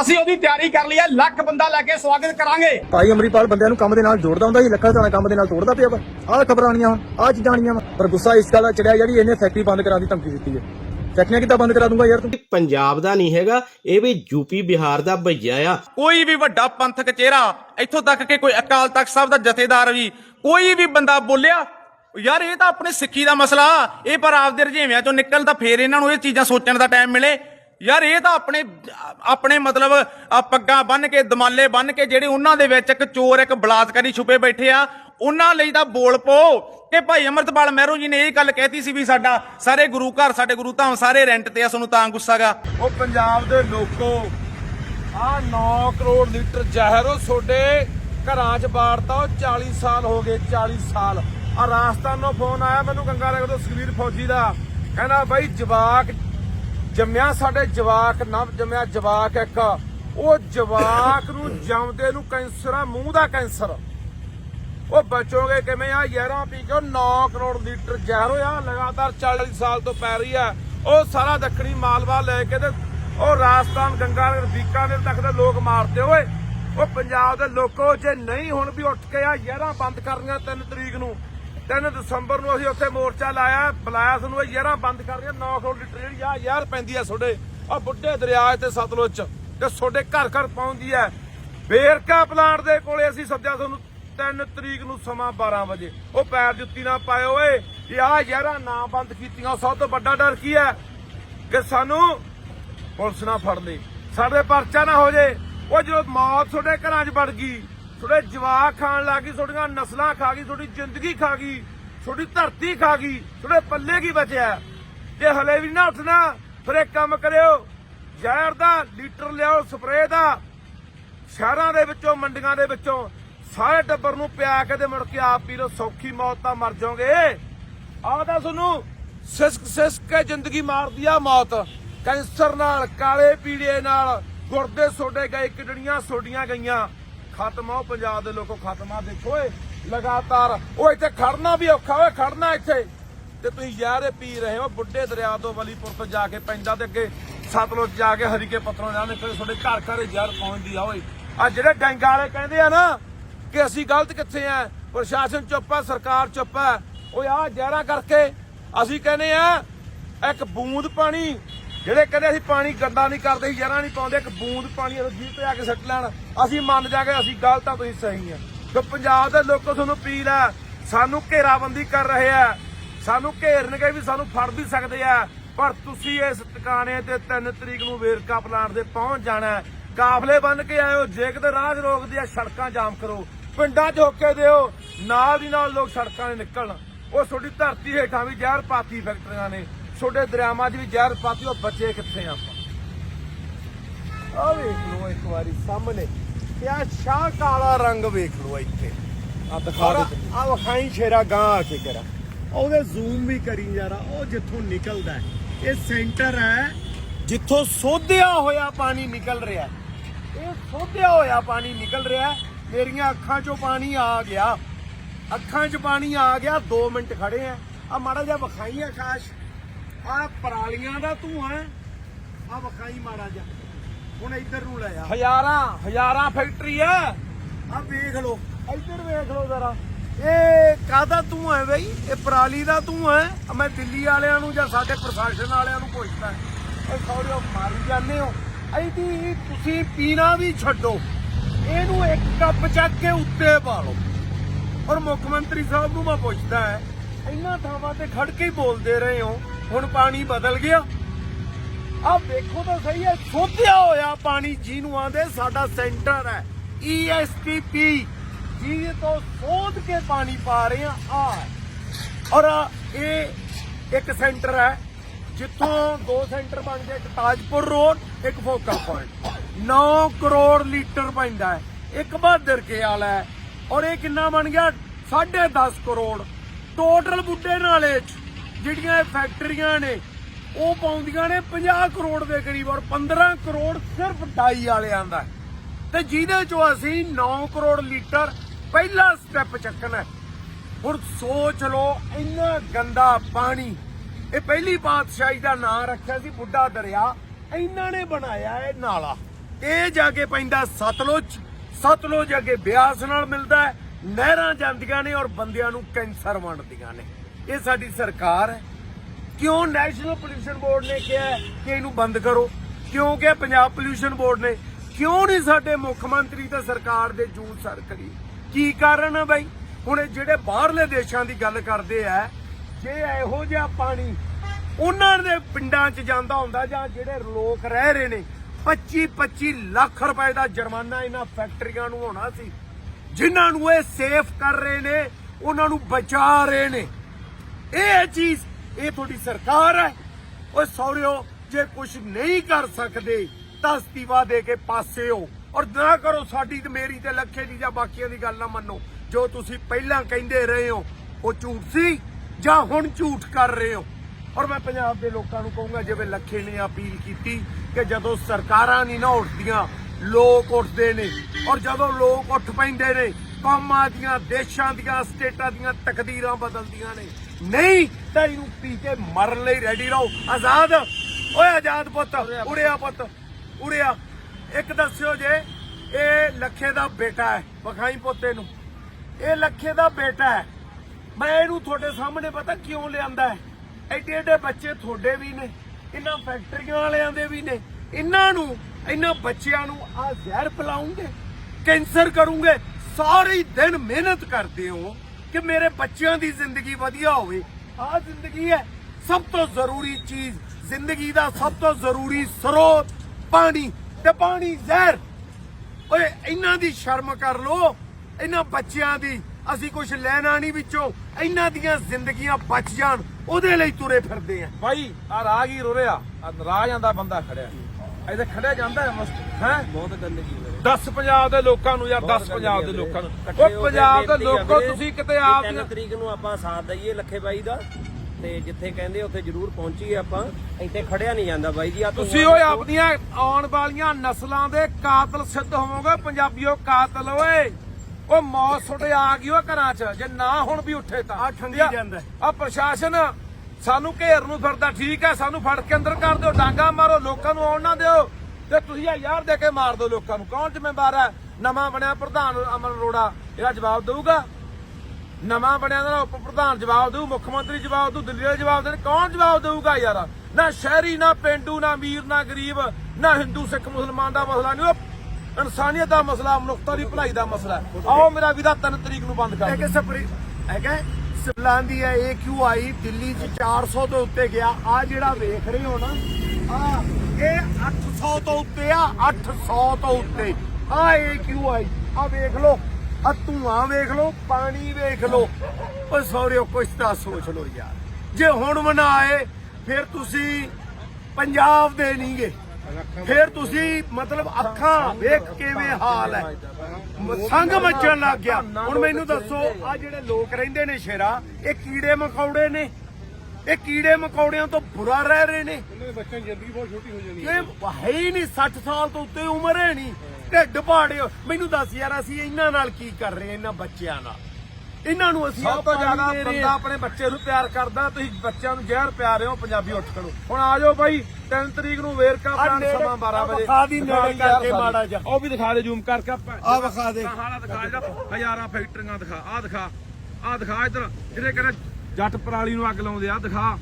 ਅਸੀਂ ਉਹਦੀ ਤਿਆਰੀ ਕਰ ਲਈ ਹੈ ਲੱਖ ਬੰਦਾ ਲੈ ਕੇ ਸਵਾਗਤ ਕਰਾਂਗੇ। ਭਾਈ ਅਮਰੀਪਾਲ ਬੰਦਿਆਂ ਨੂੰ ਕੰਮ ਦੇ ਨਾਲ ਜੋੜਦਾ ਹੁੰਦਾ ਸੀ ਲੱਖਾਂ ਜਾਣਾ ਕੰਮ ਦੇ ਨਾਲ ਤੋੜਦਾ ਪਿਆ ਵਾ। ਆਹ ਖਬਰਾਂ ਆਣੀਆਂ ਹੁਣ ਆਹ ਚੀਜ਼ਾਂ ਆਣੀਆਂ ਪਰ ਗੁੱਸਾ ਇਸ ਗੱਲ ਦਾ ਚੜਿਆ ਜਿਹੜੀ ਇਹਨੇ ਫੈਕਟਰੀ ਬੰਦ ਕਰਾਉਣ ਦੀ ਧਮਕੀ ਦਿੱਤੀ ਹੈ। ਫੈਕਟਰੀਆਂ ਕਿੱਦਾਂ ਬੰਦ ਕਰਾ ਦੂੰਗਾ ਯਾਰ ਤੂੰ? ਪੰਜਾਬ ਦਾ ਨਹੀਂ ਹੈਗਾ ਇਹ ਵੀ ਯੂਪੀ ਬਿਹਾਰ ਦਾ ਭਈਆ ਆ। ਕੋਈ ਵੀ ਵੱਡਾ ਪੰਥਕ ਚਿਹਰਾ ਇੱਥੋਂ ਤੱਕ ਕਿ ਕੋਈ ਅਕਾਲ ਤਖਤ ਸਾਹਿਬ ਦਾ ਜਥੇਦਾਰ ਵੀ ਕੋਈ ਵੀ ਬੰਦਾ ਬੋਲਿਆ ਯਾਰ ਇਹ ਤਾਂ ਆਪਣੇ ਸਿੱਖੀ ਦਾ ਮਸਲਾ ਇਹ ਪਰ ਆਪਦੇ ਰਝੇਵਿਆਂ ਚੋਂ ਨਿਕਲ ਤਾਂ ਫੇਰ ਇਹਨਾਂ ਨੂੰ ਇਹ ਚੀਜ਼ਾਂ ਸੋਚਣ ਦਾ ਟਾਈਮ ਮਿਲੇ। ਯਾਰ, ਇਹ ਤਾਂ ਆਪਣੇ ਆਪਣੇ ਮਤਲਬ ਪੱਗਾਂ ਬੰਨ ਕੇ, ਦਮਾਲੇ ਬੰਨ ਕੇ, ਜਿਹੜੇ ਉਹਨਾਂ ਦੇ ਵਿੱਚ ਇੱਕ ਚੋਰ, ਇੱਕ ਬਲਾਤਕਾਰੀ ਛੁਪੇ ਬੈਠੇ ਆ, ਉਹਨਾਂ ਲਈ ਤਾਂ ਬੋਲ ਪੋ ਕਿ ਭਾਈ ਅਮਰਤਪਾਲ ਮਹਿਰੋ ਜੀ ਨੇ ਇਹ ਗੱਲ ਕਹਿਤੀ ਸੀ ਵੀ ਸਾਡਾ, ਸਾਰੇ ਗੁਰੂ ਘਰ, ਸਾਡੇ ਗੁਰੂ ਧਾਮ ਸਾਰੇ ਰੈਂਟ ਤੇ ਆ, ਸਾਨੂੰ ਤਾਂ ਗੁੱਸਾਗਾ ਉਹ ਪੰਜਾਬ ਦੇ ਲੋਕੋ ਆ 9 ਕਰੋੜ ਲੀਟਰ ਜ਼ਹਿਰ ਉਹ ਤੁਹਾਡੇ ਘਰਾਂ 'ਚ ਬਾੜਤਾ ਉਹ 40 ਸਾਲ ਹੋ ਗਏ 40 ਸਾਲ। ਆ ਰਾਜਸਥਾਨੋਂ ਫੋਨ ਆਇਆ, ਮੈਨੂੰ ਗੰਗਾ ਨਗਰ ਤੋਂ ਸੁਖਵੀਰ ਫੌਜੀ ਦਾ। ਕਹਿੰਦਾ, ਬਾਈ ਜਵਾਕ ਜੰਮਿਆ ਸਾਡੇ ਜਵਾਕ ਨਵ ਜੰਮਿਆ ਜਵਾਕ ਇੱਕ। ਉਹ ਜਵਾਕ ਨੂੰ ਜੰਮਦੇ ਨੂੰ ਕੈਂਸਰ ਆ ਮੂੰਹ ਦਾ ਕੈਂਸਰ। ਉਹ ਬਚੋਗੇ ਕਿਵੇਂ ਆ? ਯਾਰਾਂ ਪੀ ਕੇ ਉਹ 9 ਕਰੋੜ ਲੀਟਰ ਜ਼ਹਿਰ ਹੋਇਆ ਲਗਾਤਾਰ 40 ਸਾਲ ਤੋਂ ਪੈ ਰਹੀ ਆ। ਉਹ ਸਾਰਾ ਦੱਖਣੀ ਮਾਲਵਾ ਲੈ ਕੇ ਤੇ ਉਹ ਰਾਜਸਥਾਨ ਗੰਗਾਨਗਰ ਬੀਕਾਨੇਰ ਤੱਕ ਦੇ ਲੋਕ ਮਾਰਦੇ ਓਏ ਉਹ ਪੰਜਾਬ ਦੇ ਲੋਕੋ ਜੇ ਨਹੀਂ ਹੁਣ ਵੀ ਉੱਠ ਕੇ ਆ ਯਾਰਾਂ ਬੰਦ ਕਰਨੀਆਂ 3 ਤਰੀਕ ਨੂੰ। 3 ਦਸੰਬਰ ਨੂੰ ਅਸੀਂ ਉੱਥੇ ਮੋਰਚਾ ਲਾਇਆ, ਬੁਲਾਇਆ ਤੁਹਾਨੂੰ ਇਹ ਯਾਰਾਂ ਬੰਦ ਕਰਨੀਆਂ 9 ਕਰੋੜ ਲੀਟਰ ਜਿਹੜੀ ਆ, ਯਾਰ ਪੈਂਦੀ ਆ ਤੁਹਾਡੇ, ਆ ਬੁੱਢੇ ਦਰਿਆ ਤੇ ਸਤਲੁਜ ਚ, ਤੇ ਤੁਹਾਡੇ ਘਰ ਘਰ ਪਹੁੰਚਦੀ ਆ। ਵੇਰਕਾ ਪਲਾਂਟ ਦੇ ਕੋਲੇ ਅਸੀਂ ਸੱਦਿਆ ਤੁਹਾਨੂੰ 3 ਤਰੀਕ ਨੂੰ ਸਮਾਂ 12 ਵਜੇ। ਉਹ ਪੈਰ ਜੁੱਤੀ ਨਾ ਪਾਇਓ ਓਏ ਇਹ ਆ ਯਾਰਾਂ ਨਾ ਬੰਦ ਕੀਤੀਆਂ ਸਭ ਤੋਂ ਵੱਡਾ ਡਰ ਕੀ ਹੈ ਕਿ ਸਾਨੂੰ ਪੁਲਿਸ ਨਾ ਫੜ ਲੇ, ਸਾਡੇ ਪਰਚਾ ਨਾ ਹੋ ਜੇ। ਉਹ ਜਦੋਂ ਮੌਤ ਤੁਹਾਡੇ ਘਰਾਂ 'ਚ ਵੜ ਗਈ ਤੁਹਾਡੇ ਜਵਾਕ ਖਾਣ ਲੱਗੀ ਤੁਹਾਡੀਆਂ ਨਸਲਾਂ ਖਾ ਗਈ, ਤੁਹਾਡੀ ਜ਼ਿੰਦਗੀ ਖਾ ਗਈ, ਤੁਹਾਡੀ ਧਰਤੀ ਖਾ ਗਈ, ਤੁਹਾਡੇ ਪੱਲੇ ਕੀ ਬਚਿਆ? ਜੇ ਹਲੇ ਵੀ ਨਾ ਉੱਠਣਾ, ਫਿਰ ਇੱਕ ਕੰਮ ਕਰਿਓ, ਜ਼ਹਿਰ ਦਾ ਲੀਟਰ ਲਿਆਓ, ਸਪਰੇਅ ਦਾ। ਸ਼ਹਿਰਾਂ ਦੇ ਵਿੱਚੋਂ, ਮੰਡੀਆਂ ਦੇ ਵਿੱਚੋਂ, ਸਾਰੇ ਟੱਬਰ ਨੂੰ ਪਿਆ ਕੇ ਤੇ ਮੁੜ ਕੇ ਆਪ ਪੀ ਲੋ ਸੌਖੀ ਮੌਤ ਤਾਂ ਮਰ ਜਾਓਗੇ। ਆਹ ਤੁਹਾਨੂੰ ਸਿਸਕ ਸਿਸਕ ਕੇ ਜ਼ਿੰਦਗੀ ਮਾਰਦੀ ਆ ਮੌਤ। ਕੈਂਸਰ ਨਾਲ, ਕਾਲੇ ਪੀੜੇ ਨਾਲ, ਗੁਰਦੇ ਸੋਡੇ ਗਏ, ਕਿਡਨੀਆਂ ਸੋਡੀਆਂ ਗਈਆਂ। ਖਤਮ ਆ ਪੰਜਾਬ ਦੇ ਲੋਕੋ ਖਤਮ ਆ। ਦੇਖੋ ਏ ਲਗਾਤਾਰ। ਉਹ ਇੱਥੇ ਖੜਨਾ ਵੀ ਔਖਾ, ਓਏ ਖੜਨਾ ਇੱਥੇ। ਤੇ ਤੁਸੀਂ ਯਾਰੇ ਪੀ ਰਹੇ ਹੋ, ਬੁੱਢੇ ਦਰਿਆ ਤੋਂ ਵਲੀਪੁਰ ਤੋਂ ਜਾ ਕੇ ਪੈਂਦਾ ਤੇ ਅੱਗੇ ਸਤਲੁਜ ਜਾ ਕੇ ਹਰੀਕੇ ਪੱਤਰੋਂ ਜਾਣੇ ਫਿਰ ਤੁਹਾਡੇ ਘਰ ਘਰ ਜ਼ਹਿਰ ਪਹੁੰਚਦੀ ਆ, ਓਏ। ਆ ਜਿਹੜੇ ਡੰਗਾ ਵਾਲੇ ਕਹਿੰਦੇ ਆ ਨਾ ਕਿ ਅਸੀਂ ਗਲਤ ਕਿੱਥੇ ਆ, ਪ੍ਰਸ਼ਾਸਨ ਚੁੱਪ ਆ, ਸਰਕਾਰ ਚੁੱਪ ਆ। ਓਏ ਆ ਜਹਿਰਾ ਕਰਕੇ ਅਸੀਂ ਕਹਿੰਦੇ ਆ, ਇੱਕ ਬੂੰਦ ਪਾਣੀ ਜਿਹੜੇ ਕਹਿੰਦੇ ਅਸੀਂ ਪਾਣੀ ਗੰਦਾ ਨਹੀਂ ਕਰਦੇ, ਜ਼ਹਿਰਾਂ ਨਹੀਂ ਪਾਉਂਦੇ, ਇੱਕ ਬੂੰਦ ਪਾਣੀ ਉਹ ਜੀਭ ਤੇ ਆ ਕੇ ਸੱਟ ਲੈਣ, ਅਸੀਂ ਮੰਨ ਜਾਗੇ ਅਸੀਂ ਗਲਤ ਆ, ਤੁਸੀਂ ਸਹੀ ਆ। ਤੇ ਪੰਜਾਬ ਦੇ ਲੋਕੋ ਤੁਹਾਨੂੰ ਅਪੀਲ ਆ, ਸਾਨੂੰ ਘੇਰਾਬੰਦੀ ਕਰ ਰਹੇ ਆ, ਸਾਨੂੰ ਘੇਰਨਗੇ ਵੀ ਸਾਨੂੰ ਫੜ ਵੀ ਸਕਦੇ ਆ, ਪਰ ਤੁਸੀਂ ਇਸ ਟਿਕਾਣੇ ਤੇ 3 ਤਰੀਕ ਨੂੰ ਵੇਰਕਾ ਪਲਾਂਟ ਦੇ ਪਹੁੰਚ ਜਾਣਾ ਕਾਫਲੇ ਬੰਨ ਕੇ ਆਇਓ, ਜੇ ਕਿਤੇ ਰਾਹ 'ਚ ਰੋਕਦੇ ਆ, ਸੜਕਾਂ ਜਾਮ ਕਰੋ। ਪਿੰਡਾਂ 'ਚ ਹੋਕੇ ਦਿਓ, ਨਾਲ ਦੀ ਨਾਲ ਲੋਕ ਸੜਕਾਂ 'ਤੇ ਨਿਕਲਣ। ਉਹ ਤੁਹਾਡੀ ਧਰਤੀ ਹੇਠਾਂ ਵੀ ਜ਼ਹਿਰ ਪਾਤੀ ਫੈਕਟਰੀਆਂ ਨੇ। ਤੁਹਾਡੇ ਦਰਿਆਵਾਂ 'ਚ ਵੀ ਜ਼ਹਿਰ ਪਾਤੀ ਉਹ ਬੱਚੇ ਕਿੱਥੇ ਆ ਆਪਾਂ? ਆ ਵੇਖ ਲਓ ਇੱਕ ਵਾਰੀ ਸਾਹਮਣੇ। ਤੇ ਆ ਸ਼ਾਹ ਕਾਲਾ ਰੰਗ ਵੇਖ ਲਓ ਇੱਥੇ। ਆ ਦਿਖਾ ਦੇ ਆ ਵਖਾਈ ਸ਼ੇਰਾ ਗਾਂ ਆ ਕੇ ਕਰਾ। ਉਹਦੇ ਜ਼ੂਮ ਵੀ ਕਰੀ ਜਰਾ ਉਹ ਜਿੱਥੋਂ ਨਿਕਲਦਾ। ਇਹ ਸੈਂਟਰ ਹੈ ਜਿੱਥੋਂ ਸੋਧਿਆ ਹੋਇਆ ਪਾਣੀ ਨਿਕਲ ਰਿਹਾ। ਇਹ ਸੋਧਿਆ ਹੋਇਆ ਪਾਣੀ ਨਿਕਲ ਰਿਹਾ। ਮੇਰੀਆਂ ਅੱਖਾਂ 'ਚੋਂ ਪਾਣੀ ਆ ਗਿਆ। ਅੱਖਾਂ 'ਚ ਪਾਣੀ ਆ ਗਿਆ 2 ਮਿੰਟ ਖੜੇ ਆ। ਆ ਮਾੜਾ ਜਿਹਾ ਵਿਖਾਈ ਆਕਾਸ਼ ਆ ਪਰਾਲੀਆਂ ਦਾ ਧੂਆਂ ਆ ਵਿਖਾਈ ਮਾੜਾ ਜਿਹਾ। ਹੁਣ ਇੱਧਰ ਨੂੰ ਲੈ ਆ। ਹਜ਼ਾਰਾਂ ਹਜ਼ਾਰਾਂ ਫੈਕਟਰੀ ਆ। ਆ ਵੇਖ ਲਓ ਇੱਧਰ ਵੇਖ ਲਓ ਜ਼ਰਾ। ਇਹ ਕਾਹਦਾ ਧੂਆਂ ਹੈ ਬਈ? ਇਹ ਪਰਾਲੀ ਦਾ ਧੂਆਂ ਹੈ? ਮੈਂ ਦਿੱਲੀ ਵਾਲਿਆਂ ਨੂੰ ਜਾਂ ਸਾਡੇ ਪ੍ਰਸ਼ਾਸਨ ਵਾਲਿਆਂ ਨੂੰ ਪੁੱਛਦਾ। ਓਏ ਸੌਰਿਓ ਮਾਰੀ ਜਾਂਦੇ ਹੋ। ਐਦੀ ਤੁਸੀਂ ਪੀਣਾ ਵੀ ਛੱਡੋ। ਇਹਨੂੰ ਇੱਕ ਕੱਪ ਚੱਕ ਕੇ ਉੱਤੇ ਪਾ ਲਓ ਔਰ ਮੁੱਖ ਮੰਤਰੀ ਸਾਹਿਬ ਨੂੰ ਮੈਂ ਪੁੱਛਦਾ ਹੈ ਇੰਨਾ ਥਾਵਾਂ ਤੇ ਖੜ ਕੇ ਹੀ ਬੋਲਦੇ ਰਹੇ ਹੋ। ਹੁਣ ਪਾਣੀ ਬਦਲ ਗਿਆ। ਆ ਵੇਖੋ ਤਾਂ ਸਹੀ ਹੈ, ਸੋਧਿਆ ਹੋਇਆ ਪਾਣੀ ਜਿਹਨੂੰ ਆਂਦੇ ਸਾਡਾ ਸੈਂਟਰ ਹੈ E ESTP ਜੀ ਤੋਂ ਸੋਧ ਕੇ ਪਾਣੀ ਪਾ ਰਹੇ ਆ ਆ ਔਰ ਇਹ ਇੱਕ ਸੈਂਟਰ ਹੈ, ਜਿੱਥੋਂ ਦੋ ਸੈਂਟਰ ਬਣ ਗਏ, ਇੱਕ ਤਾਜਪੁਰ ਰੋਡ, ਇੱਕ ਫੋਕਲ ਪੁਆਇੰਟ। 9 ਕਰੋੜ ਲੀਟਰ ਪੈਂਦਾ ਹੈ, ਇੱਕ ਬਹਾਦਰ ਕੇ ਵਾਲਾ ਹੈ। ਔਰ ਇਹ ਕਿੰਨਾ ਬਣ ਗਿਆ? 10.5 ਕਰੋੜ। ਟੋਟਲ ਬੁੱਢੇ ਨਾਲੇ ਚ। ਜਿਹੜੀਆਂ ਫੈਕਟਰੀਆਂ ਨੇ, ਉਹ ਪਾਉਂਦੀਆਂ ਨੇ 50 ਕਰੋੜ ਦੇ ਕਰੀਬ ਔਰ 15 ਕਰੋੜ ਸਿਰਫ ਡਾਈ ਵਾਲਿਆਂ ਦਾ। ਤੇ ਜਿਹਦੇ ਚੋਂ ਅਸੀਂ 9 ਕਰੋੜ ਲੀਟਰ ਪਹਿਲਾ ਸਟੈਪ ਚੱਕਣਾ ਹੁਣ ਸੋਚ ਲਓ, ਇੰਨਾ ਗੰਦਾ ਪਾਣੀ, ਇਹ ਪਹਿਲੀ ਪਾਤਸ਼ਾਹੀ ਦਾ ਨਾਂ ਰੱਖਿਆ ਸੀ ਬੁੱਢਾ ਦਰਿਆ ਇਹਨਾਂ ਨੇ ਬਣਾਇਆ ਇਹ ਨਾਲਾ। ਇਹ ਜਾ ਕੇ ਪੈਂਦਾ ਸਤਲੁਜ ਸਤਲੁਜ ਅੱਗੇ ਬਿਆਸ ਨਾਲ ਮਿਲਦਾ ਹੈ, ਨਹਿਰਾਂ ਜਾਂਦੀਆਂ ਨੇ ਔਰ ਬੰਦਿਆਂ ਨੂੰ ਕੈਂਸਰ ਵੰਡਦੀਆਂ ਨੇ। ਇਹ ਸਾਡੀ ਸਰਕਾਰ ਹੈ। ਕਿਉਂ ਨੈਸ਼ਨਲ ਪੋਲੂਸ਼ਨ ਬੋਰਡ ਨੇ ਕਿਹਾ ਕਿ ਇਹਨੂੰ ਬੰਦ ਕਰੋ? ਕਿਉਂ ਕਿ ਪੰਜਾਬ ਪੋਲੂਸ਼ਨ ਬੋਰਡ ਨੇ? ਕਿਉਂ ਨਹੀਂ ਸਾਡੇ ਮੁੱਖ ਮੰਤਰੀ ਤੇ ਸਰਕਾਰ ਦੇ ਜੂਤ ਸਰ ਕਰੀ? ਕੀ ਕਾਰਨ ਹੈ ਬਾਈ? ਹੁਣ ਜਿਹੜੇ ਬਾਹਰਲੇ ਦੇਸ਼ਾਂ ਦੀ ਗੱਲ ਕਰਦੇ ਆ, ਜੇ ਇਹੋ ਜਿਹਾ ਪਾਣੀ ਉਹਨਾਂ ਦੇ ਪਿੰਡਾਂ 'ਚ ਜਾਂਦਾ ਹੁੰਦਾ ਜਾਂ ਜਿਹੜੇ ਲੋਕ ਰਹਿ ਰਹੇ ਨੇ 25 25 ਲੱਖ ਰੁਪਏ ਦਾ ਜੁਰਮਾਨਾ ਇਹਨਾਂ ਫੈਕਟਰੀਆਂ ਨੂੰ ਹੋਣਾ ਸੀ। ਜਿਨ੍ਹਾਂ ਨੂੰ ਇਹ ਸੇਫ ਕਰ ਰਹੇ ਨੇ, ਉਹਨਾਂ ਨੂੰ ਬਚਾ ਰਹੇ ਨੇ। ਇਹ ਚੀਜ਼, ਇਹ ਤੁਹਾਡੀ ਸਰਕਾਰ ਹੈ। ਓਏ ਸੌਰਿਓ ਜੇ ਕੁਝ ਨਹੀਂ ਕਰ ਸਕਦੇ, ਤਾਂ ਅਸਤੀਫਾ ਦੇ ਕੇ ਪਾਸੇ ਹੋ। ਔਰ ਨਾ ਕਰੋ ਸਾਡੀ ਤੇ ਮੇਰੀ ਤੇ ਲੱਖੇ ਦੀ ਜਾਂ ਬਾਕੀਆਂ ਦੀ ਗੱਲ ਨਾ ਮੰਨੋ। ਜੋ ਤੁਸੀਂ ਪਹਿਲਾਂ ਕਹਿੰਦੇ ਰਹੇ ਹੋ, ਉਹ ਝੂਠ ਸੀ ਜਾਂ ਹੁਣ ਝੂਠ ਕਰ ਰਹੇ ਹੋ? ਔਰ ਮੈਂ ਪੰਜਾਬ ਦੇ ਲੋਕਾਂ ਨੂੰ ਕਹੂੰਗਾ, ਜਿਵੇਂ ਲੱਖੇ ਨੇ ਅਪੀਲ ਕੀਤੀ ਕਿ ਜਦੋਂ ਸਰਕਾਰਾਂ ਨਹੀਂ ਨਾ ਉੱਠਦੀਆਂ, ਲੋਕ ਉੱਠਦੇ ਨੇ। ਔਰ ਜਦੋਂ ਲੋਕ ਉੱਠ ਪੈਂਦੇ ਨੇ, ਕੌਮਾਂ ਦੀਆਂ, ਦੇਸ਼ਾਂ ਦੀਆਂ, ਸਟੇਟਾਂ ਦੀਆਂ ਤਕਦੀਰਾਂ ਬਦਲਦੀਆਂ ਨੇ। ਨਹੀਂ ਤਾਂ ਇਹਨੂੰ ਕੇ ਮਰਨ ਲਈ ਰੈਡੀ ਰਹੋ। ਆਜ਼ਾਦ। ਓਏ ਆਜ਼ਾਦ ਪੁੱਤ, ਉੜਿਆ ਪੁੱਤ, ਉੜਿਆ। ਇੱਕ ਦੱਸਿਓ ਜੇ, ਇਹ ਲੱਖੇ ਦਾ ਬੇਟਾ ਹੈ, ਵਿਖਾਈ ਪੋਤੇ ਨੂੰ। ਇਹ ਲੱਖੇ ਦਾ ਬੇਟਾ ਹੈ। ਮੈਂ ਇਹਨੂੰ ਤੁਹਾਡੇ ਸਾਹਮਣੇ ਪਤਾ ਕਿਉਂ ਲਿਆਂਦਾ ਹੈ? ਐਡੇ ਐਡੇ ਬੱਚੇ ਤੁਹਾਡੇ ਵੀ ਨੇ, ਇਹਨਾਂ ਫੈਕਟਰੀਆਂ ਵਾਲਿਆਂ ਦੇ ਵੀ ਨੇ। ਇਹਨਾਂ ਨੂੰ, ਇਹਨਾਂ ਬੱਚਿਆਂ ਨੂੰ ਆ ਜ਼ਹਿਰ ਪਿਲਾਉਂਗੇ, ਕੈਂਸਰ ਕਰੂੰਗੇ, ਸਾਰੇ ਦਿਨ ਮਿਹਨਤ ਕਰਦੇ ਹੋ। ਕਿ ਮੇਰੇ ਬੱਚਿਆਂ ਦੀ ਜ਼ਿੰਦਗੀ ਵਧੀਆ ਹੋਵੇ। ਆ ਜ਼ਿੰਦਗੀ ਹੈ ਸਭ ਤੋਂ ਜ਼ਰੂਰੀ ਚੀਜ਼। ਜ਼ਿੰਦਗੀ ਦਾ ਸਭ ਤੋਂ ਜ਼ਰੂਰੀ ਸਰੋਤ ਪਾਣੀ ਤੇ ਪਾਣੀ ਜ਼ਹਿਰ। ਓਏ, ਇਹਨਾਂ ਦੀ ਸ਼ਰਮ ਕਰ ਲੋ ਇਹਨਾਂ ਬੱਚਿਆਂ ਦੀ ਅਸੀਂ ਕੁਝ ਲੈਣਾ ਨਹੀਂ ਵਿੱਚੋਂ। ਇਹਨਾਂ ਦੀਆਂ ਜ਼ਿੰਦਗੀਆਂ ਬਚ ਜਾਣ। ਉਹਦੇ ਲਈ ਤੁਰੇ ਫਿਰਦੇ ਆ। ਭਾਈ ਆ ਹੀ ਹੋ ਰਿਹਾ? ਆ ਰਾਹ ਜਾਂਦਾ ਬੰਦਾ ਖੜਿਆ। ਇਹਦੇ ਖੜਿਆ ਜਾਂਦਾ ਹੈ ਹੈ? ਬਹੁਤ ਗੰਦਗੀ ਹੋ। ਰਹੀ 10 ਪੰਜਾਬ ਦੇ ਲੋਕਾਂ ਨੂੰ ਯਾਰ 10 ਪੰਜਾਬ ਦੇ ਲੋਕਾਂ ਨੂੰ। ਉਹ ਪੰਜਾਬ ਦੇ ਲੋਕੋ ਤੁਸੀਂ ਕਿਤੇ ਆਪ ਤਿੰਨ ਤਰੀਕ ਨੂੰ ਆਪਾਂ ਸਾਥ ਦਈਏ ਲੱਖੇ ਬਾਈ ਦਾ ਤੇ ਜਿੱਥੇ ਕਹਿੰਦੇ ਉੱਥੇ ਜ਼ਰੂਰ ਪਹੁੰਚੀਏ ਆਪਾਂ। ਇੱਥੇ ਖੜਿਆ ਨਹੀਂ ਜਾਂਦਾ ਬਾਈ ਜੀ ਆ ਤੁਸੀਂ ਓਏ ਆਪਣੀਆਂ ਆਉਣ ਵਾਲੀਆਂ ਨਸਲਾਂ ਦੇ ਕਾਤਲ ਸਿੱਧ ਹੋਵੋਗੇ ਪੰਜਾਬੀਓ ਕਾਤਲ ਓਏ। ਉਹ ਮੌਤ ਛੁੱਟੇ ਆ ਗਈ ਓ ਘਰਾਂ 'ਚ ਜੇ ਨਾ ਹੁਣ ਵੀ ਉੱਠੇ ਤਾਂ। ਆਹ ਠੰਗੀ ਜਾਂਦਾ। ਆ ਪ੍ਰਸ਼ਾਸਨ ਸਾਨੂੰ ਘੇਰ ਨੂੰ ਫਿਰਦਾ, ਠੀਕ ਹੈ, ਸਾਨੂੰ ਫੜ ਕੇ ਅੰਦਰ ਕਰ ਦਿਓ, ਡਾਂਗਾ ਮਾਰੋ, ਲੋਕਾਂ ਨੂੰ ਆਉਣ ਨਾ ਦਿਓ। ਤੇ ਤੁਸੀਂ ਆ ਦੇ ਕੇ ਮਾਰ ਦਿਓ ਲੋਕਾਂ ਨੂੰ। ਕੌਣ ਜ਼ਿੰਮੇਵਾਰ ਹੈ? ਨਵਾਂ ਬਣਿਆ ਪ੍ਰਧਾਨ ਅਮਰ ਅਰੋੜਾ, ਇਹਦਾ ਜਵਾਬ ਦੇਊਗਾ? ਨਵਾਂ ਬਣਿਆ ਦਾ ਉਪ ਪ੍ਰਧਾਨ ਜਵਾਬ ਦੇਊ, ਮੁੱਖ ਮੰਤਰੀ ਜਵਾਬ ਦੇਊ, ਦਿੱਲੀ ਵਾਲੇ ਜਵਾਬ ਦੇਣ। ਕੌਣ ਜਵਾਬ ਦੇਊਗਾ ਯਾਰ? ਨਾ ਸ਼ਹਿਰੀ, ਨਾ ਪਿੰਡੂ, ਨਾ ਅਮੀਰ, ਨਾ ਗਰੀਬ, ਨਾ ਹਿੰਦੂ, ਸਿੱਖ, ਮੁਸਲਮਾਨ ਦਾ ਮਸਲਾ ਨਹੀਂ। ਉਹ ਇਨਸਾਨੀਅਤ ਦਾ ਮਸਲਾ, ਮਨੁੱਖਤਾ ਦੀ ਭਲਾਈ ਦਾ ਮਸਲਾ ਆਓ ਮੇਰਾ ਵੀਰਾ 3 ਤਰੀਕ ਨੂੰ ਬੰਦ ਕਰ ਇਹ ਹੈਗਾ ਸਿਵਲਾਂ ਦੀ ਹੈ AQI ਦਿੱਲੀ ਚ 400 ਤੋਂ ਉੱਤੇ ਗਿਆ। ਆ ਜਿਹੜਾ ਵੇਖ ਰਹੇ ਹੋ ਨਾ, ਆ, ਇਹ 800 ਤੋਂ ਉੱਤੇ ਆ 800 ਤੋਂ ਉੱਤੇ। ਆ AQI ਆ ਵੇਖ ਲਓ, ਆ ਧੂਆਂ ਵੇਖ ਲਓ, ਪਾਣੀ ਵੇਖ ਲਓ। ਓ ਸੌਰਿਓ, ਕੁਛ ਤਾਂ ਸੋਚ ਲਓ ਯਾਰ। ਜੇ ਹੁਣ ਮਨਾਏ, ਫਿਰ ਤੁਸੀਂ ਪੰਜਾਬ ਦੇ ਨਹੀਂਗੇ। ਫਿਰ ਤੁਸੀਂ ਮਤਲਬ ਅੱਖਾਂ ਵੇਖ ਕਿਵੇਂ ਹਾਲ ਹੈ? ਸੰਗ ਮੱਚਣ ਲੱਗ ਗਿਆ। ਹੁਣ ਮੈਨੂੰ ਦੱਸੋ ਆ ਜਿਹੜੇ ਲੋਕ ਰਹਿੰਦੇ ਨੇ ਸ਼ੇਰਾ ਇਹ ਕੀੜੇ ਮਕੌੜੇ ਨੇ? ਇਹ ਕੀੜੇ ਮਕੌੜਿਆਂ ਤੋਂ ਬੁਰਾ ਰਹਿ ਰਹੇ ਨੇ? ਇਹਨਾਂ ਦੇ ਬੱਚਿਆਂ ਦੀ ਜ਼ਿੰਦਗੀ ਬਹੁਤ ਛੋਟੀ ਹੋ ਜਾਣੀ ਇਹ ਹੈ ਹੀ ਨਹੀਂ 60 ਸਾਲ ਤੋਂ ਉੱਤੇ ਉਮਰ ਹੈ ਨਹੀਂ। ਢਿੱਡ ਪਾੜੇ ਮੈਨੂੰ ਦੱਸ ਯਾਰ ਅਸੀਂ ਇਹਨਾਂ ਨਾਲ ਕੀ ਕਰ ਰਹੇ ਹਾਂ ਇਹਨਾਂ ਬੱਚਿਆਂ ਨਾਲ? ਇਹਨਾਂ ਨੂੰ ਅਸੀਂ ਸਭ ਤੋਂ ਜ਼ਿਆਦਾ ਬੰਦਾ। ਆਪਣੇ ਬੱਚੇ ਨੂੰ ਪਿਆਰ ਕਰਦਾ ਤੁਸੀਂ ਬੱਚਿਆਂ ਨੂੰ ਜ਼ਹਿਰ ਪਿਆ ਰਹੇ ਹੋ ਪੰਜਾਬੀ ਉੱਠ ਖੜੋ। ਹੁਣ ਆ ਜਾਓ ਬਾਈ 3 ਤਰੀਕ ਨੂੰ ਵੇਰਕਾ ਪਲਾਨ ਨੇੜੇ- ਸਮਾਂ 12 ਵਜੇ। ਵਿਖਾ ਦੀ ਨੇੜੇ ਦਿਖਾ ਕਰਕੇ ਯਾਰ ਮਾੜਾ ਜਿਹਾ। ਉਹ ਵੀ ਦਿਖਾ ਦੇ ਜ਼ੂਮ ਕਰਕੇ ਆਹ ਵਿਖਾ ਦੇ। ਹਾਲਾ ਦਿਖਾ ਜਿਹੜਾ ਹਜ਼ਾਰਾਂ ਫੈਕਟਰੀਆਂ ਦਿਖਾ ਆ ਦਿਖਾ ਆ ਦਿਖਾ ਇਧਰ ਜਿਹੜੇ ਕਹਿੰਦੇ ਜੱਟ ਪਰਾਲੀ ਨੂੰ ਅੱਗ ਲਾਉਂਦੇ ਆ ਦਿਖਾ।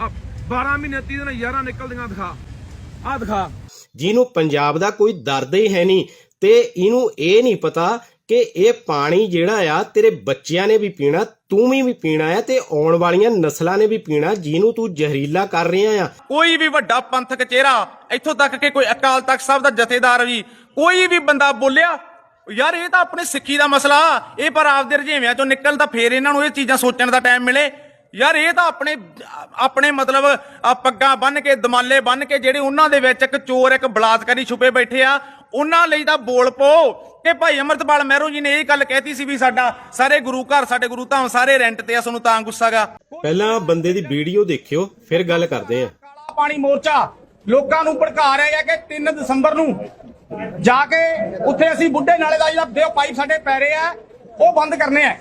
ਆ 12 ਮਹੀਨੇ 30 ਦਿਨ ਹਜ਼ਾਰਾਂ ਨਿਕਲਦੀਆਂ ਦਿਖਾ। ਆ ਦਿਖਾ। ਜਿਹਨੂੰ ਪੰਜਾਬ ਦਾ ਕੋਈ ਦਰਦ ਹੀ ਹੈ ਨਹੀਂ ਤੇ ਇਹਨੂੰ ਇਹ ਨਹੀਂ ਪਤਾ ਕਿ ਇਹ ਪਾਣੀ ਜਿਹੜਾ ਆ, ਤੇਰੇ ਬੱਚਿਆਂ ਨੇ ਵੀ ਪੀਣਾ, ਤੂੰ ਵੀ ਵੀ ਪੀਣਾ ਆ ਤੇ ਆਉਣ ਵਾਲੀਆਂ ਨਸਲਾਂ ਨੇ ਵੀ ਪੀਣਾ, ਜਿਹਨੂੰ ਤੂੰ ਜ਼ਹਿਰੀਲਾ ਕਰ ਰਿਹਾ ਆ। ਕੋਈ ਵੀ ਵੱਡਾ ਪੰਥਕ ਚਿਹਰਾ, ਇੱਥੋਂ ਤੱਕ ਕਿ ਕੋਈ ਅਕਾਲ ਤਖਤ ਸਾਹਿਬ ਦਾ ਜਥੇਦਾਰ ਵੀ, ਕੋਈ ਵੀ ਬੰਦਾ ਬੋਲਿਆ, ਯਾਰ ਇਹ ਤਾਂ ਆਪਣੇ ਸਿੱਖੀ ਦਾ ਮਸਲਾ, ਇਹ ਪਰ ਆਪਦੇ ਰਜੇਵਿਆਂ ਚੋਂ ਨਿਕਲਦਾ ਫੇਰ ਇਹਨਾਂ ਨੂੰ ਇਹ ਚੀਜ਼ਾਂ ਸੋਚਣ ਦਾ ਟਾਈਮ ਮਿਲੇ। ਯਾਰ ਇਹ ਤਾਂ ਆਪਣੇ ਆਪਣੇ ਮਤਲਬ ਪੱਗਾਂ ਬੰਨ ਕੇ, ਦਮਾਲੇ ਬੰਨ ਕੇ, ਜਿਹੜੇ ਉਹਨਾਂ ਦੇ ਵਿੱਚ ਇੱਕ ਚੋਰ, ਇੱਕ ਬਲਾਤਕਾਰੀ ਛੁਪੇ ਬੈਠੇ ਆ ਉਹਨਾਂ ਲਈ ਤਾਂ ਬੋਲ ਪੋ। ਕਿ ਭਾਈ ਅਮਰਤਪਾਲ ਮਹਿਰੋ ਜੀ ਨੇ ਇਹ ਗੱਲ ਕਹਿਤੀ ਸੀ ਵੀ ਸਾਡਾ ਸਾਰੇ ਗੁਰੂ ਘਰ ਸਾਡੇ ਗੁਰੂ ਧਾਮ ਸਾਰੇ ਰੈਂਟ ਤੇ ਆ ਸਾਨੂੰ ਤਾਂ ਗੁੱਸਾਗਾ ਪਹਿਲਾਂ ਬੰਦੇ ਦੀ ਵੀਡੀਓ ਦੇਖਿਓ ਫਿਰ ਗੱਲ ਕਰਦੇ ਆ। ਕਾਲਾ ਪਾਣੀ ਮੋਰਚਾ ਲੋਕਾਂ ਨੂੰ ਭੜਕਾ ਰਿਹਾ ਹੈ ਕਿ 3 ਦਸੰਬਰ ਨੂੰ ਜਾ ਕੇ ਉੱਥੇ ਅਸੀਂ ਬੁੱਢੇ ਨਾਲੇ ਦਾ ਜਿਹੜਾ ਦਿਓ ਪਾਈਪ ਸਾਡੇ ਪੈ ਰਹੇ ਆ ਉਹ ਬੰਦ ਕਰਨੇ ਆ।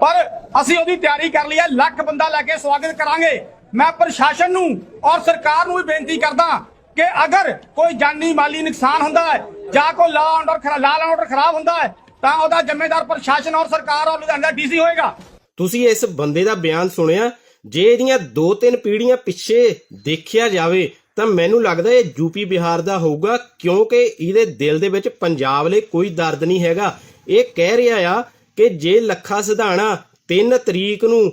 ਪਰ ਅਸੀਂ ਉਹਦੀ ਤਿਆਰੀ ਕਰ ਲਈ ਹੈ ਲੱਖ ਬੰਦਾ ਲੈ ਕੇ ਸਵਾਗਤ ਕਰਾਂਗੇ। ਮੈਂ ਪ੍ਰਸ਼ਾਸਨ ਨੂੰ ਔਰ ਸਰਕਾਰ ਨੂੰ ਵੀ ਬੇਨਤੀ ਕਰਦਾ ਕਿ ਅਗਰ ਕੋਈ ਜਾਨੀ ਮਾਲੀ ਨੁਕਸਾਨ ਹੁੰਦਾ ਹੈ, ਜਾਂ ਕੋਈ ਲਾ ਆਰਡਰ ਖਰਾ ਲਾ ਆਰਡਰ ਖਰਾਬ ਹੁੰਦਾ ਹੈ, ਤਾਂ ਉਹਦਾ ਜ਼ਿੰਮੇਦਾਰ ਪ੍ਰਸ਼ਾਸਨ ਔਰ ਸਰਕਾਰ ਔਰ ਲੁਧਿਆਣਾ ਡੀਸੀ ਹੋਏਗਾ। ਤੁਸੀਂ ਇਸ ਬੰਦੇ ਦਾ ਬਿਆਨ ਸੁਣਿਆ, ਜੇ ਇਹਦੀਆਂ ਦੋ ਤਿੰਨ ਪੀੜ੍ਹੀਆਂ ਪਿੱਛੇ ਦੇਖਿਆ ਜਾਵੇ, ਤਾਂ ਮੈਨੂੰ ਲੱਗਦਾ ਇਹ ਯੂਪੀ ਬਿਹਾਰ ਦਾ ਹੋਊਗਾ, ਕਿਉਂਕਿ ਇਹਦੇ ਦਿਲ ਦੇ ਵਿੱਚ ਪੰਜਾਬ ਲਈ ਕੋਈ ਦਰਦ ਨਹੀਂ ਹੈਗਾ। ਇਹ ਕਹਿ ਰਿਹਾ ਆ ਕਿ ਜੇ ਲੱਖਾ ਸਿਧਾਣਾ 3 ਤਰੀਕ ਨੂੰ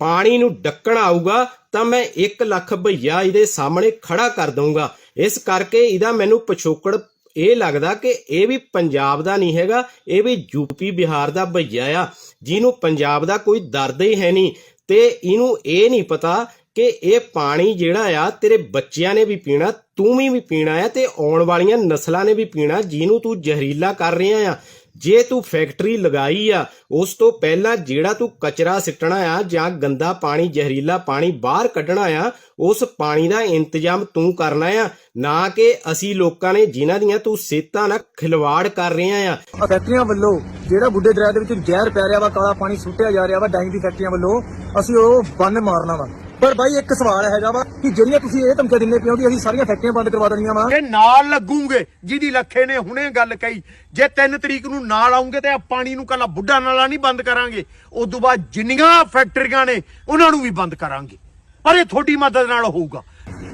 ਪਾਣੀ ਨੂੰ ਡੱਕਣ ਆਊਗਾ ਤਾਂ ਮੈਂ 1 ਲੱਖ ਭਈਆ ਇਹਦੇ ਸਾਹਮਣੇ ਖੜਾ ਕਰ ਦਊਂਗਾ। ਇਸ ਕਰਕੇ ਇਹਦਾ ਮੈਨੂੰ ਪਿਛੋਕੜ ਇਹ ਲੱਗਦਾ ਕਿ ਇਹ ਵੀ ਪੰਜਾਬ ਦਾ ਨਹੀਂ ਹੈਗਾ, ਇਹ ਵੀ ਯੂਪੀ ਬਿਹਾਰ ਦਾ ਭਈਆ ਆ, ਜਿਹਨੂੰ ਪੰਜਾਬ ਦਾ ਕੋਈ ਦਰਦ ਹੀ ਹੈ ਨਹੀਂ। ਤੇ ਇਹਨੂੰ ਇਹ ਨਹੀਂ ਪਤਾ ਕਿ ਇਹ ਪਾਣੀ ਜਿਹੜਾ ਆ, ਤੇਰੇ ਬੱਚਿਆਂ ਨੇ ਵੀ ਪੀਣਾ, ਤੂੰ ਵੀ ਵੀ ਪੀਣਾ ਆ ਤੇ ਆਉਣ ਵਾਲੀਆਂ ਨਸਲਾਂ ਨੇ ਵੀ ਪੀਣਾ, ਜਿਹਨੂੰ ਤੂੰ ਜ਼ਹਿਰੀਲਾ ਕਰ ਰਿਹਾ ਆ। ਜੇ ਤੂੰ ਫੈਕਟਰੀ ਲਗਾਈ ਆ, ਉਸ ਤੋਂ ਪਹਿਲਾਂ ਜਿਹੜਾ ਤੂੰ ਕਚਰਾ ਸਿੱਟਣਾ ਆ ਜਾਂ ਗੰਦਾ ਪਾਣੀ, ਜ਼ਹਿਰੀਲਾ ਪਾਣੀ ਬਾਹਰ ਕੱਢਣਾ ਆ, ਉਸ ਪਾਣੀ ਦਾ ਇੰਤਜ਼ਾਮ ਤੂੰ ਕਰਨਾ ਆ। ਨਾ ਕਿ ਅਸੀਂ ਲੋਕਾਂ ਨੇ ਜਿਨ੍ਹਾਂ ਦੀਆਂ ਤੂੰ ਸਿਹਤਾਂ ਨਾਲ ਖਿਲਵਾੜ ਕਰ ਰਿਹਾ ਆ। ਫੈਕਟਰੀਆਂ ਵੱਲੋਂ ਜਿਹੜਾ ਬੁੱਢੇ ਦਰਿਆ ਦੇ ਵਿੱਚ ਜ਼ਹਿਰ ਪੈ ਰਿਹਾ ਵਾ, ਕਾਲਾ ਪਾਣੀ ਸੁੱਟਿਆ ਜਾ ਰਿਹਾ ਵਾ ਡਾਈਂਗ ਦੀ ਫੈਕਟਰੀਆਂ ਵੱਲੋਂ, ਅਸੀਂ ਉਹ ਬੰਦ ਮਾਰਨਾ ਵਾ। ਪਰ ਬਾਈ ਇੱਕ ਸਵਾਲ ਹੈਗਾ ਵਾ ਕਿ ਜਿਹੜੀਆਂ ਤੁਸੀਂ ਇਹ ਧਮਕੀਆਂ ਦਿੰਦੇ ਪਿਓ ਕਿ ਅਸੀਂ ਸਾਰੀਆਂ ਫੈਕਟਰੀਆਂ ਬੰਦ ਕਰਵਾ ਦੇਣੀਆਂ ਵਾ। ਇਹ ਨਾਲ ਲੱਗੂਗੇ ਜਿਹਦੀ ਲੱਖੇ ਨੇ ਹੁਣੇ ਗੱਲ ਕਹੀ। ਜੇ 3 ਤਰੀਕ ਨੂੰ ਨਾਲ ਆਉਂਗੇ ਤੇ ਆ ਪਾਣੀ ਨੂੰ ਕੱਲਾ ਬੁੱਢਾ ਨਾਲਾ ਨਹੀਂ ਬੰਦ ਕਰਾਂਗੇ। ਉਸ ਤੋਂ ਬਾਅਦ ਜਿੰਨੀਆਂ ਫੈਕਟਰੀਆਂ ਨੇ ਉਹਨਾਂ ਨੂੰ ਵੀ ਬੰਦ ਕਰਾਂਗੇ। ਪਰ ਇਹ ਤੁਹਾਡੀ ਮਦਦ ਨਾਲ ਹੋਊਗਾ।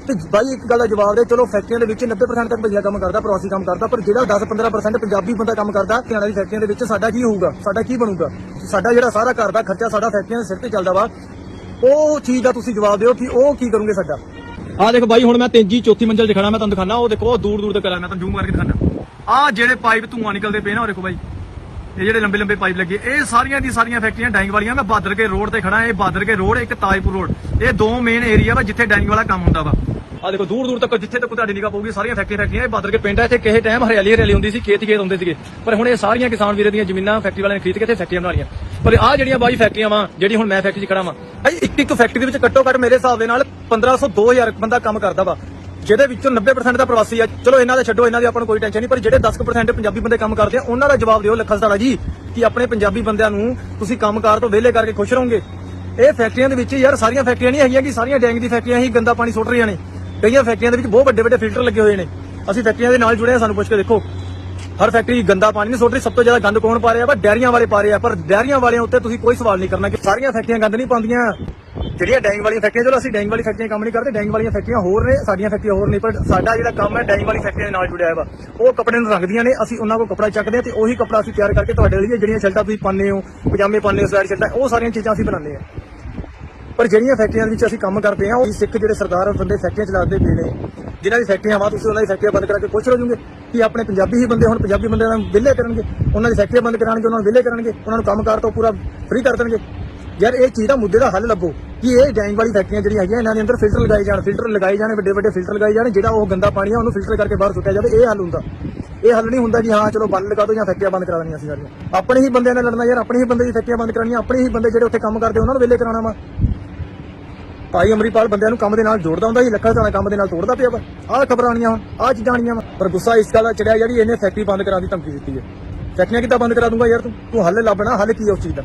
ਤੇ ਬਾਈ ਇੱਕ ਗੱਲ ਦਾ ਜਵਾਬ ਦੇ ਚਲੋ ਫੈਕਟਰੀਆਂ ਦੇ ਵਿੱਚ 90% ਤੱਕ ਭਈਆ ਕੰਮ ਕਰਦਾ ਪ੍ਰਵਾਸੀ ਕੰਮ ਕਰਦਾ ਪਰ ਜਿਹੜਾ 10-15% ਪੰਜਾਬੀ ਬੰਦਾ ਕੰਮ ਕਰਦਾ ਹਰਿਆਣਾ ਦੀ ਫੈਕਟਰੀਆਂ ਦੇ ਵਿੱਚ ਸਾਡਾ ਕੀ ਹੋਊਗਾ? ਸਾਡਾ ਕੀ ਬਣੂਗਾ? ਸਾਡਾ ਜਿਹੜਾ ਸਾਰਾ ਘਰ ਦਾ ਖਰਚਾ ਸਾਡਾ ਫੈਕਟਰੀਆਂ ਦੇ ਸਿਰ ਤੇ ਚੱਲਦਾ ਵਾ। ਉਹ ਚੀਜ਼ ਦਾ ਤੁਸੀਂ ਜਵਾਬ ਦਿਓ ਕਿ ਉਹ ਕੀ ਕਰੋਗੇ ਸਾਡਾ। ਆ ਦੇਖ ਬਾਈ, ਹੁਣ ਮੈਂ ਤੀਜੀ ਚੌਥੀ ਮੰਜ਼ਲ ਤੇ ਖੜਾ ਮੈਂ ਤੁਹਾਨੂੰ ਦਿਖਾਣਾ ਉਹ ਦੇਖੋ, ਉਹ ਦੂਰ ਦੂਰ ਤੱਕ ਕਰਾਂ, ਮੈਂ ਤੁਹਾਨੂੰ ਜ਼ੂਮ ਕਰਕੇ ਦਿਖਾਣਾ ਆ ਜਿਹੜੇ ਪਾਈਪ ਧੂਆਂ ਨਿਕਲਦੇ ਪਏ ਨਾ, ਉਹ ਦੇਖੋ ਬਾਈ, ਇਹ ਜਿਹੜੇ ਲੰਬੇ ਲੰਬੇ ਪਾਈਪ ਲੱਗੇ, ਇਹ ਸਾਰੀਆਂ ਦੀ ਸਾਰੀਆਂ ਫੈਕਟਰੀਆਂ ਡਾਈਂਗ ਵਾਲੀਆਂ, ਮੈਂ ਬਾਦਰ ਕੇ ਰੋਡ ਤੇ ਖੜਾ ਇਹ ਬਾਦਰ ਕੇ ਰੋਡ, ਇੱਕ ਤਾਜਪੁਰ ਰੋਡ, ਇਹ ਦੋ ਮੇਨ ਏਰੀਆ ਵਾ, ਜਿੱਥੇ ਡਾਈਂਗ ਵਾਲਾ ਕੰਮ ਹੁੰਦਾ ਵਾ। ਆ ਦੇਖੋ ਦੂਰ ਦੂਰ ਤੱਕ, ਜਿੱਥੇ ਤੱਕ ਤੁਹਾਡੀ ਨਿਗਾਹ ਪਊਗੀ, ਸਾਰੀਆਂ ਫੈਕਟਰੀਆਂ ਫੈਕਟਰੀਆਂ, ਇਹ ਬਾਦਰ ਕੇ ਪਿੰਡ ਆ, ਇੱਥੇ ਕਿਸੇ ਟਾਈਮ ਹਰਿਆਲੀ ਹਰਿਆਲੀ ਹੁੰਦੀ ਸੀ ਖੇਤ ਖੇਤ ਹੁੰਦੇ ਸੀਗੇ। ਪਰ ਹੁਣ ਇਹ ਸਾਰੀਆਂ ਕਿਸਾਨ ਵੀਰਾਂ ਦੀਆਂ ਜ਼ਮੀਨਾਂ ਫੈਕਟਰੀ ਵਾਲਿਆਂ ਨੇ ਖਰੀਦ ਕੇ ਇੱਥੇ ਫੈਕਟਰੀਆਂ ਬਣਾ ਲਈਆਂ। ਪਰ ਆਹ ਜਿਹੜੀਆਂ ਬਾਈ ਫੈਕਟਰੀਆਂ ਵਾ, ਜਿਹੜੀ ਹੁਣ ਮੈਂ ਫੈਕਟਰੀ 'ਚ ਖੜਾ ਵਾਂ, ਭਾਈ ਇੱਕ ਇੱਕ ਫੈਕਟਰੀ ਦੇ ਵਿੱਚ ਘੱਟੋ ਘੱਟ ਮੇਰੇ ਹਿਸਾਬ ਦੇ ਨਾਲ 1500 2000 ਬੰਦਾ ਕੰਮ ਕਰਦਾ ਵਾ, ਜਿਹਦੇ ਵਿੱਚੋਂ 90% ਦਾ ਪ੍ਰਵਾਸੀ ਆ। ਚਲੋ ਇਹਨਾਂ ਦਾ ਛੱਡੋ, ਇਹਨਾਂ ਦੀ ਆਪਾਂ ਨੂੰ ਕੋਈ ਟੈਨਸ਼ਨ ਨਹੀਂ, ਪਰ ਜਿਹੜੇ 10% ਪੰਜਾਬੀ ਬੰਦੇ ਕੰਮ ਕਰਦੇ ਆ, ਉਹਨਾਂ ਦਾ ਜਵਾਬ ਦਿਓ ਲੱਖਾ ਸਾਡਾ ਜੀ, ਕਿ ਆਪਣੇ ਪੰਜਾਬੀ ਬੰਦਿਆਂ ਨੂੰ ਤੁਸੀਂ ਕੰਮਕਾਰ ਤੋਂ ਵਿਹਲੇ ਕਰਕੇ ਖੁਸ਼ ਰਹੋਗੇ। ਇਹ ਫੈਕਟਰੀਆਂ ਦੇ ਵਿੱਚ ਯਾਰ ਸਾਰੀਆਂ ਫੈਕਟਰੀਆਂ ਨਹੀਂ ਹੈਗੀਆਂ ਕਿ ਸਾਰੀਆਂ ਡੈਂਗ ਦੀ ਫੈਕਟਰੀਆਂ ਹੀ ਗੰਦਾ ਪਾਣੀ ਸੁੱਟ ਰਹੀਆਂ ਨੇ। ਕਈਆਂ ਫੈਕਟਰੀਆਂ ਦੇ ਵਿੱਚ ਬਹੁਤ ਵੱਡੇ ਵੱਡੇ ਫਿਲਟਰ ਲੱਗੇ ਹੋਏ ਨੇ। ਅਸੀਂ ਫੈਕਟਰੀਆਂ ਦੇ ਨਾਲ ਜੁੜੇ ਆ ਸਾਨੂੰ ਪੁੱਛ ਕੇ ਦੇਖੋ। ਹਰ ਫੈਕਟਰੀ ਗੰਦਾ ਪਾਣੀ ਨਹੀਂ ਸੁੱਟ ਰਹੀ, ਸਭ ਤੋਂ ਜ਼ਿਆਦਾ ਗੰਦ ਕੌਣ ਪਾ ਰਿਹਾ? ਵਾ ਡੈਰੀਆਂ ਵਾਲੇ ਪਾ ਰਹੇ ਆ, ਪਰ ਡੈਰੀਆਂ ਵਾਲਿਆਂ ਉੱਤੇ ਤੁਸੀਂ ਕੋਈ ਸਵਾਲ ਨਹੀਂ ਕਰਨਾ ਕਿ ਸਾਰੀਆਂ ਫੈਕਟਰੀਆਂ ਗੰਦ ਨਹੀਂ ਪਾਉਂਦੀਆਂ। ਜਿਹੜੀਆਂ ਡੈਂਗ ਵਾਲੀਆਂ ਫੈਕਟਰੀਆਂ, ਚਲੋ ਅਸੀਂ ਡੈਂਗ ਵਾਲੀ ਫੈਕਟਰੀਆਂ ਕੰਮ ਨਹੀਂ ਕਰਦੇ, ਡੈਂਗ ਵਾਲੀਆਂ ਫੈਕਟਰੀਆਂ ਹੋਰ ਨੇ, ਸਾਡੀਆਂ ਫੈਕਟਰੀਆਂ ਹੋਰ ਨੇ, ਪਰ ਸਾਡਾ ਜਿਹੜਾ ਕੰਮ ਹੈ, ਡੈਂਗ ਵਾਲੀ ਫੈਕਟਰੀਆਂ ਦੇ ਨਾਲ ਜੁੜਿਆ ਹੋਇਆ ਵਾ। ਉਹ ਕੱਪੜੇ ਨੂੰ ਰੰਗਦੀਆਂ ਨੇ, ਅਸੀਂ ਉਹਨਾਂ ਕੋਲ ਕੱਪੜਾ ਚੱਕਦੇ ਹਾਂ ਤੇ ਉਹੀ ਕੱਪੜਾ ਅਸੀਂ ਤਿਆਰ ਕਰਕੇ ਤੁਹਾਡੇ ਲਈ, ਜਿਹੜੀਆਂ ਸ਼ਰਟਾਂ ਤੁਸੀਂ ਪਾਉਂਦੇ ਹੋ, ਪਜਾਮੇ ਪਾਉਂਦੇ ਹੋ ਸਵੈਟ ਸ਼ਰਟਾਂ ਉਹ ਸਾਰੀਆਂ ਚੀਜ਼ਾਂ ਅਸੀਂ ਬਣਾਉਂਦੇ ਹਾਂ। ਪਰ ਜਿਹੜੀਆਂ ਫੈਕਟਰੀਆਂ ਦੇ ਵਿੱਚ ਅਸੀਂ ਕੰਮ ਕਰਦੇ ਹਾਂ, ਉਹ ਸਿੱਖ ਜਿਹੜੇ ਸਰਦਾਰ ਬੰਦੇ ਫੈਕਟਰੀਆਂ ਚਲਾਉਂਦੇ ਪਏ ਨੇ। ਜਿਨ੍ਹਾਂ ਦੀ ਫੈਕਟਰੀਆਂ ਵਾ, ਤੁਸੀਂ ਉਹਨਾਂ ਦੀ ਫੈਕਟਰੀਆਂ ਬੰਦ ਕਰਕੇ ਖੁਸ਼ ਹੋ ਜਾਓਗੇ ਕਿ ਆਪਣੇ ਪੰਜਾਬੀ ਹੀ ਬੰਦੇ ਹੁਣ, ਪੰਜਾਬੀ ਬੰਦਿਆਂ ਨੂੰ ਵਿਹਲੇ ਕਰਨਗੇ, ਉਹਨਾਂ ਦੀ ਫੈਕਟਰੀਆਂ ਬੰਦ ਕਰਾਣਗੇ ਉਹਨਾਂ ਨੂੰ ਵਿਹਲੇ ਕਰਨਗੇ, ਉਹਨਾਂ ਨੂੰ ਕੰਮਕਾਰ ਤੋਂ ਪੂਰਾ ਫ੍ਰੀ ਕਰ ਦੇਣਗੇ। ਯਾਰ, ਇਹ ਚੀਜ਼ ਦਾ ਮੁੱਦੇ ਦਾ ਹੱਲ ਲੱਭੋ ਕਿ ਇਹ ਡੈਂਗ ਵਾਲੀ ਫੈਕਟਰੀਆਂ ਜਿਹੜੀਆਂ ਹੈਗੀਆਂ, ਇਹਨਾਂ ਦੇ ਅੰਦਰ ਫਿਲਟਰ ਲਗਾਏ ਜਾਣ ਫਿਲਟਰ ਲਗਾਏ ਜਾਣ, ਵੱਡੇ ਵੱਡੇ ਫਿਲਟਰ ਲਗਾਏ ਜਾਣ, ਜਿਹੜਾ ਉਹ ਗੰਦਾ ਪਾਣੀ ਆ, ਉਹਨੂੰ ਫਿਲਟਰ ਕਰਕੇ ਬਾਹਰ ਸੁੱਟਿਆ ਜਾਵੇ, ਇਹ ਹੱਲ ਹੁੰਦਾ। ਇਹ ਹੱਲ ਨਹੀਂ ਹੁੰਦਾ ਕਿ ਹਾਂ, ਚਲੋ ਬੰਦ ਲਗਾ ਦਿਓ ਜਾਂ ਫੈਕਟਰੀਆਂ ਬੰਦ ਕਰਾ ਦੇਣੀਆਂ ਸੀ ਸਾਰੀਆਂ। ਆਪਣੇ ਹੀ ਬੰਦਿਆਂ ਨਾਲ ਲੜਨਾ ਯਾਰ, ਆਪਣੇ ਹੀ ਬੰਦੇ ਦੀ ਫੈਕਟਰੀਆਂ ਬੰਦ ਕਰਾਉਣੀਆਂ, ਆਪਣੇ ਹੀ ਬੰਦੇ ਜਿਹੜੇ ਉੱਥੇ ਕੰਮ ਕਰਦੇ, ਉਹਨਾਂ ਨੂੰ ਵਿਹਲੇ ਕਰਾਉਣਾ ਵਾ। ਭਾਈ ਅਮਰੀਪਾਲ ਬੰਦਿਆਂ ਨੂੰ ਕੰਮ ਦੇ ਨਾਲ ਜੋੜਦਾ ਹੁੰਦਾ ਸੀ, ਲੱਖਾਂ ਸਾਲਾਂ ਕੰਮ ਦੇ ਨਾਲ ਤੋੜਦਾ ਪਿਆ ਵਾ। ਆਹ ਖਬਰਾਂ ਆਣੀਆਂ ਹੁਣ, ਆਹ ਚੀਜ਼ਾਂ ਆਣੀਆਂ ਵਾ। ਪਰ ਗੁੱਸਾ ਇਸ ਗੱਲ ਦਾ ਚੜਿਆ ਜਿਹੜੀ ਇਹਨੇ ਫੈਕਟਰੀ ਬੰਦ ਕਰਾ ਦੀ ਧਮਕੀ ਦਿੱਤੀ ਹੈ। ਫੈਕਟਰੀਆਂ ਕਿੱਦਾਂ ਬੰਦ ਕਰਾ ਦੂੰਗਾ ਯਾਰ ਤੂੰ? ਤੂੰ ਹੱਲ ਲੱਭਣਾ, ਹੱਲ ਕੀ ਹੈ ਉਸ ਚੀਜ਼ ਦਾ?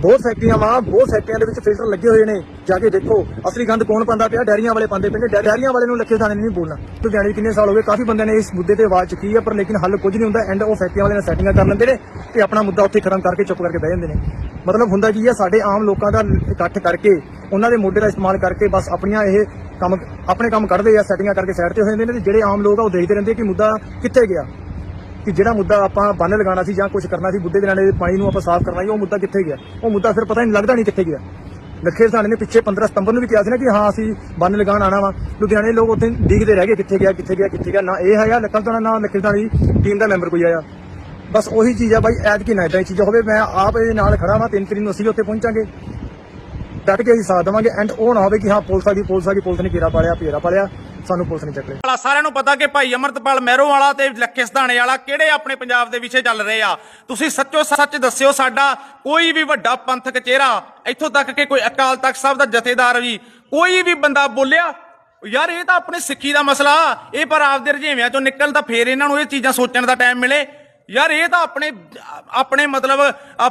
ਬਹੁਤ ਫੈਕਟਰੀਆਂ ਵਾ, ਬਹੁਤ ਫੈਕਟਰੀਆਂ ਦੇ ਵਿੱਚ ਫਿਲਟਰ ਲੱਗੇ ਹੋਏ ਨੇ। ਜਾ ਕੇ ਦੇਖੋ, ਅਸਲੀ ਗੰਦ ਕੌਣ ਪਾਉਂਦਾ ਪਿਆ? ਡੈਰੀਆਂ ਵਾਲੇ ਪਾਉਂਦੇ ਪਏ ਡੈਰੀਆਂ ਵਾਲੇ ਨੂੰ ਲੱਖੇ ਥਾਣੇ ਨਹੀਂ ਬੋਲਣਾ। ਲੁਧਿਆਣੇ 'ਚ ਕਿੰਨੇ ਸਾਲ ਹੋ ਗਏ? ਕਾਫੀ ਬੰਦਿਆਂ ਨੇ ਇਸ ਮੁੱਦੇ ਤੇ ਆਵਾਜ਼ ਚੁੱਕੀ ਹੈ ਪਰ ਲੇਕਿਨ ਹੱਲ ਕੁਝ ਨਹੀਂ ਹੁੰਦਾ। ਐਂਡ ਉਹ ਫੈਕਟਰੀਆਂ ਵਾਲਿਆਂ ਨਾਲ ਸੈਟਿੰਗਾਂ ਕਰ ਲੈਂਦੇ ਨੇ ਤੇ ਆਪਣਾ ਮੁੱਦਾ ਉੱਥੇ ਖਤਮ ਕਰਕੇ ਚੁੱਪ ਕਰਕੇ ਬਹਿ ਜਾਂਦੇ ਨੇ। ਮਤਲਬ ਹੁੰਦਾ ਕੀ ਹੈ ਸਾਡੇ ਆਮ ਲੋਕਾਂ ਦਾ ਇਕੱਠ ਕਰਕੇ ਉਹਨਾਂ ਦੇ ਮੋਢੇ ਦਾ ਇਸਤੇਮਾਲ ਕਰਕੇ ਬਸ ਆਪਣੀਆਂ ਇਹ ਕੰਮ, ਆਪਣੇ ਕੰਮ ਕੱਢਦੇ ਆ ਸੈਟਿੰਗਾਂ ਕਰਕੇ ਸਾਈਡ ਤੇ ਹੋ ਜਾਂਦੇ ਨੇ ਤੇ ਜਿਹੜੇ ਆਮ ਲੋਕ ਆ ਉਹ ਦੇਖਦੇ ਰਹਿੰਦੇ ਕਿ ਮੁੱਦਾ ਕਿੱਥੇ ਗਿਆ। ਕਿ ਜਿਹੜਾ ਮੁੱਦਾ ਆਪਾਂ ਬੰਨ ਲਗਾਉਣਾ ਸੀ ਜਾਂ ਕੁਝ ਕਰਨਾ ਸੀ, ਬੁੱਢੇ ਦੇ ਨਾਲੇ ਪਾਣੀ ਨੂੰ ਆਪਾਂ ਸਾਫ਼ ਕਰਨਾ ਸੀ, ਉਹ ਮੁੱਦਾ ਕਿੱਥੇ ਗਿਆ? ਉਹ ਮੁੱਦਾ ਫਿਰ ਪਤਾ ਨਹੀਂ ਲੱਗਦਾ ਨਹੀਂ ਕਿੱਥੇ ਗਿਆ। ਲੱਖੇ ਸਾਹਣੇ ਨੇ ਪਿੱਛੇ 15 ਸਤੰਬਰ ਨੂੰ ਵੀ ਕਿਹਾ ਸੀ ਨਾ ਕਿ ਹਾਂ, ਅਸੀਂ ਬੰਨ ਲਗਾਉਣ ਆਣਾ ਵਾ। ਲੁਧਿਆਣੇ ਲੋਕ ਉੱਥੇ ਦੇਖਦੇ ਰਹਿ ਗਏ, ਕਿੱਥੇ ਗਿਆ ਕਿੱਥੇ ਗਿਆ ਕਿੱਥੇ ਗਿਆ। ਨਾ ਇਹ ਹੈਗਾ ਲੱਖਾਂ ਦਾ ਨਾ ਲੱਖੇ ਦੀ ਟੀਮ ਦਾ ਮੈਂਬਰ ਕੋਈ ਆਇਆ। ਬਸ ਉਹੀ ਚੀਜ਼ ਆ ਬਾਈ ਐਤ ਕੀ ਨਾ ਇਦਾਂ ਹੀ ਚੀਜ਼ ਹੋਵੇ, ਮੈਂ ਆਪ ਇਹਦੇ ਨਾਲ ਖੜਾ ਵਾਂ, ਤਿੰਨ ਤਰੀਕ ਨੂੰ ਅਸੀਂ ਉੱਥੇ ਪਹੁੰਚਾਂਗੇ। ਡਟ ਕੇ ਅਸੀਂ ਸਾਥ ਦੇਵਾਂਗੇ ਐਂਡ ਉਹ ਨਾ ਹੋਵੇ ਕਿ ਹਾਂ ਪੁਲਿਸ ਆ ਗਈ, ਪੁਲਿਸ ਆ ਗਈ, ਪੁਲਿਸ ਨੇ ਘੇਰਾ ਪਾਲਿਆ ਪੇਰਾ ਪਾਲਿਆ ਸਾਨੂੰ ਪੁਲਿਸ ਨੇ ਚੱਕ ਲਿਆ ਵਾਲਾ ਸਾਰਿਆਂ ਨੂੰ ਪਤਾ ਕਿ ਭਾਈ ਅਮਰਤਪਾਲ ਮਹਿਰੋ ਵਾਲਾ ਤੇ ਲੱਖੇ ਸਧਾਣੇ ਵਾਲਾ ਕਿਹੜੇ ਆਪਣੇ ਪੰਜਾਬ ਦੇ ਵਿਸ਼ੇ ਚੱਲ ਰਹੇ ਆ? ਤੁਸੀਂ ਸੱਚੋ ਸੱਚ ਦੱਸਿਓ ਸਾਡਾ ਕੋਈ ਵੀ ਵੱਡਾ ਪੰਥਕ ਚਿਹਰਾ ਇੱਥੋਂ ਤੱਕ ਕਿ ਕੋਈ ਅਕਾਲ ਤਖਤ ਸਾਹਿਬ ਦਾ ਜਥੇਦਾਰ ਵੀ, ਕੋਈ ਵੀ ਬੰਦਾ ਬੋਲਿਆ, ਯਾਰ ਇਹ ਤਾਂ ਆਪਣੇ ਸਿੱਖੀ ਦਾ ਮਸਲਾ, ਇਹ ਪਰ ਆਪਦੇ ਰਜੇਵਿਆਂ ਚੋਂ ਨਿਕਲ ਤਾਂ ਫੇਰ ਇਹਨਾਂ ਨੂੰ ਇਹ ਚੀਜ਼ਾਂ ਸੋਚਣ ਦਾ ਟਾਈਮ ਮਿਲੇ। ਯਾਰ, ਇਹ ਤਾਂ ਆਪਣੇ ਆਪਣੇ ਮਤਲਬ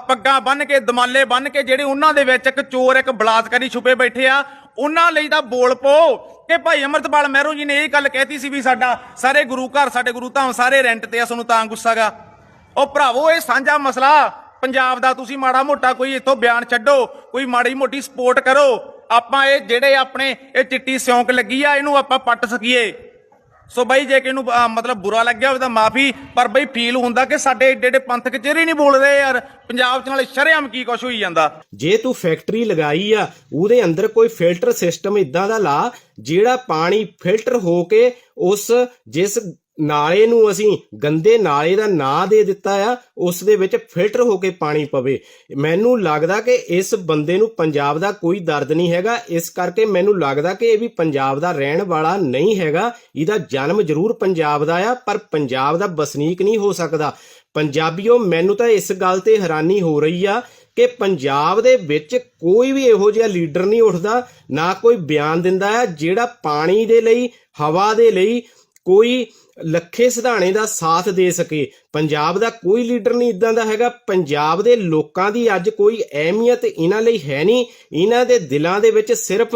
ਪੱਗਾਂ ਬੰਨ ਕੇ, ਦਮਾਲੇ ਬੰਨ ਕੇ ਜਿਹੜੇ ਉਹਨਾਂ ਦੇ ਵਿੱਚ ਇੱਕ ਚੋਰ, ਇੱਕ ਬਲਾਤਕਾਰੀ ਛੁਪੇ ਬੈਠੇ ਆ, ਉਹਨਾਂ ਲਈ ਤਾਂ ਬੋਲ ਪੋ ਕਿ ਭਾਈ ਅਮਰਤਪਾਲ ਮਹਿਰੋ ਜੀ ਨੇ ਇਹ ਗੱਲ ਕਹਿਤੀ ਸੀ ਵੀ ਸਾਡਾ, ਸਾਰੇ ਗੁਰੂ ਘਰ, ਸਾਡੇ ਗੁਰੂ ਧਾਮ ਸਾਰੇ ਰੈਂਟ ਤੇ ਆ, ਸਾਨੂੰ ਤਾਂ ਗੁੱਸਾਗਾ ਉਹ ਭਰਾਵੋ, ਇਹ ਸਾਂਝਾ ਮਸਲਾ, ਪੰਜਾਬ ਦਾ ਤੁਸੀਂ ਮਾੜਾ ਮੋਟਾ ਕੋਈ ਇੱਥੋਂ ਬਿਆਨ ਛੱਡੋ, ਕੋਈ ਮਾੜੀ ਮੋਟੀ ਸਪੋਰਟ ਕਰੋ, ਆਪਾਂ ਇਹ ਜਿਹੜੇ ਆਪਣੇ, ਇਹ ਚਿੱਟੀ ਸਿਉਂਕ ਲੱਗੀ ਆ, ਇਹਨੂੰ ਆਪਾਂ ਪੱਟ ਸਕੀਏ। ਸੋ ਬਾਈ, ਜੇ ਕਿ ਮਤਲਬ ਬੁਰਾ ਲੱਗਿਆ ਹੋਵੇ ਤਾਂ ਮਾਫੀ, ਪਰ ਬਈ ਫੀਲ ਹੁੰਦਾ ਕਿ ਸਾਡੇ ਏਡੇ ਏਡੇ ਪੰਥਕ ਚਿਹਰੇ ਨਹੀਂ ਰਹੇ ਯਾਰ। ਪੰਜਾਬ ਚ ਨਾਲੇ ਸ਼ਰੇਆਮ ਕੀ ਕੁਛ ਹੋਈ ਜਾਂਦਾ। ਜੇ ਤੂੰ ਫੈਕਟਰੀ ਲਗਾਈ ਆ, ਉਹਦੇ ਅੰਦਰ ਕੋਈ ਫਿਲਟਰ ਸਿਸਟਮ ਇਦਾਂ ਦਾ ਲਾ, ਜਿਹੜਾ ਪਾਣੀ ਫਿਲਟਰ ਹੋ ਕੇ ਉਸ, ਜਿਸ ਨਾਲੇ ਨੂੰ ਅਸੀਂ ਗੰਦੇ ਨਾਲੇ ਦਾ ਨਾਂ ਦੇ ਦਿੱਤਾ ਆ, ਉਸ ਦੇ ਵਿੱਚ ਫਿਲਟਰ ਹੋ ਕੇ ਪਾਣੀ ਪਵੇ। ਮੈਨੂੰ ਲੱਗਦਾ ਕਿ ਇਸ ਬੰਦੇ ਨੂੰ ਪੰਜਾਬ ਦਾ ਕੋਈ ਦਰਦ ਨਹੀਂ ਹੈਗਾ। ਇਸ ਕਰਕੇ ਮੈਨੂੰ ਲੱਗਦਾ ਕਿ ਇਹ ਵੀ ਪੰਜਾਬ ਦਾ ਰਹਿਣ ਵਾਲਾ ਨਹੀਂ ਹੈਗਾ। ਇਹਦਾ ਜਨਮ ਜ਼ਰੂਰ ਪੰਜਾਬ ਦਾ ਆ, ਪਰ ਪੰਜਾਬ ਦਾ ਵਸਨੀਕ ਨਹੀਂ ਹੋ ਸਕਦਾ। ਪੰਜਾਬੀਓ, ਮੈਨੂੰ ਤਾਂ ਇਸ ਗੱਲ ਤੇ ਹੈਰਾਨੀ ਹੋ ਰਹੀ ਆ ਕਿ ਪੰਜਾਬ ਦੇ ਵਿੱਚ ਕੋਈ ਵੀ ਇਹੋ ਜਿਹਾ ਲੀਡਰ ਨਹੀਂ ਉੱਠਦਾ, ਨਾ ਕੋਈ ਬਿਆਨ ਦਿੰਦਾ ਆ, ਜਿਹੜਾ ਪਾਣੀ ਦੇ ਲਈ, ਹਵਾ ਦੇ ਲਈ ਕੋਈ ਲੱਖੇ ਸਿਧਾਣੇ ਦਾ ਸਾਥ ਦੇ ਸਕੇ। ਪੰਜਾਬ ਦਾ ਕੋਈ ਲੀਡਰ ਨਹੀਂ ਇਦਾਂ ਦਾ ਹੈਗਾ। ਪੰਜਾਬ ਦੇ ਲੋਕਾਂ ਦੀ ਅੱਜ ਕੋਈ ਅਹਿਮੀਅਤ ਇਹਨਾਂ ਲਈ ਹੈ ਨਹੀਂ। ਇਹਨਾਂ ਦੇ ਦਿਲਾਂ ਦੇ ਵਿੱਚ ਸਿਰਫ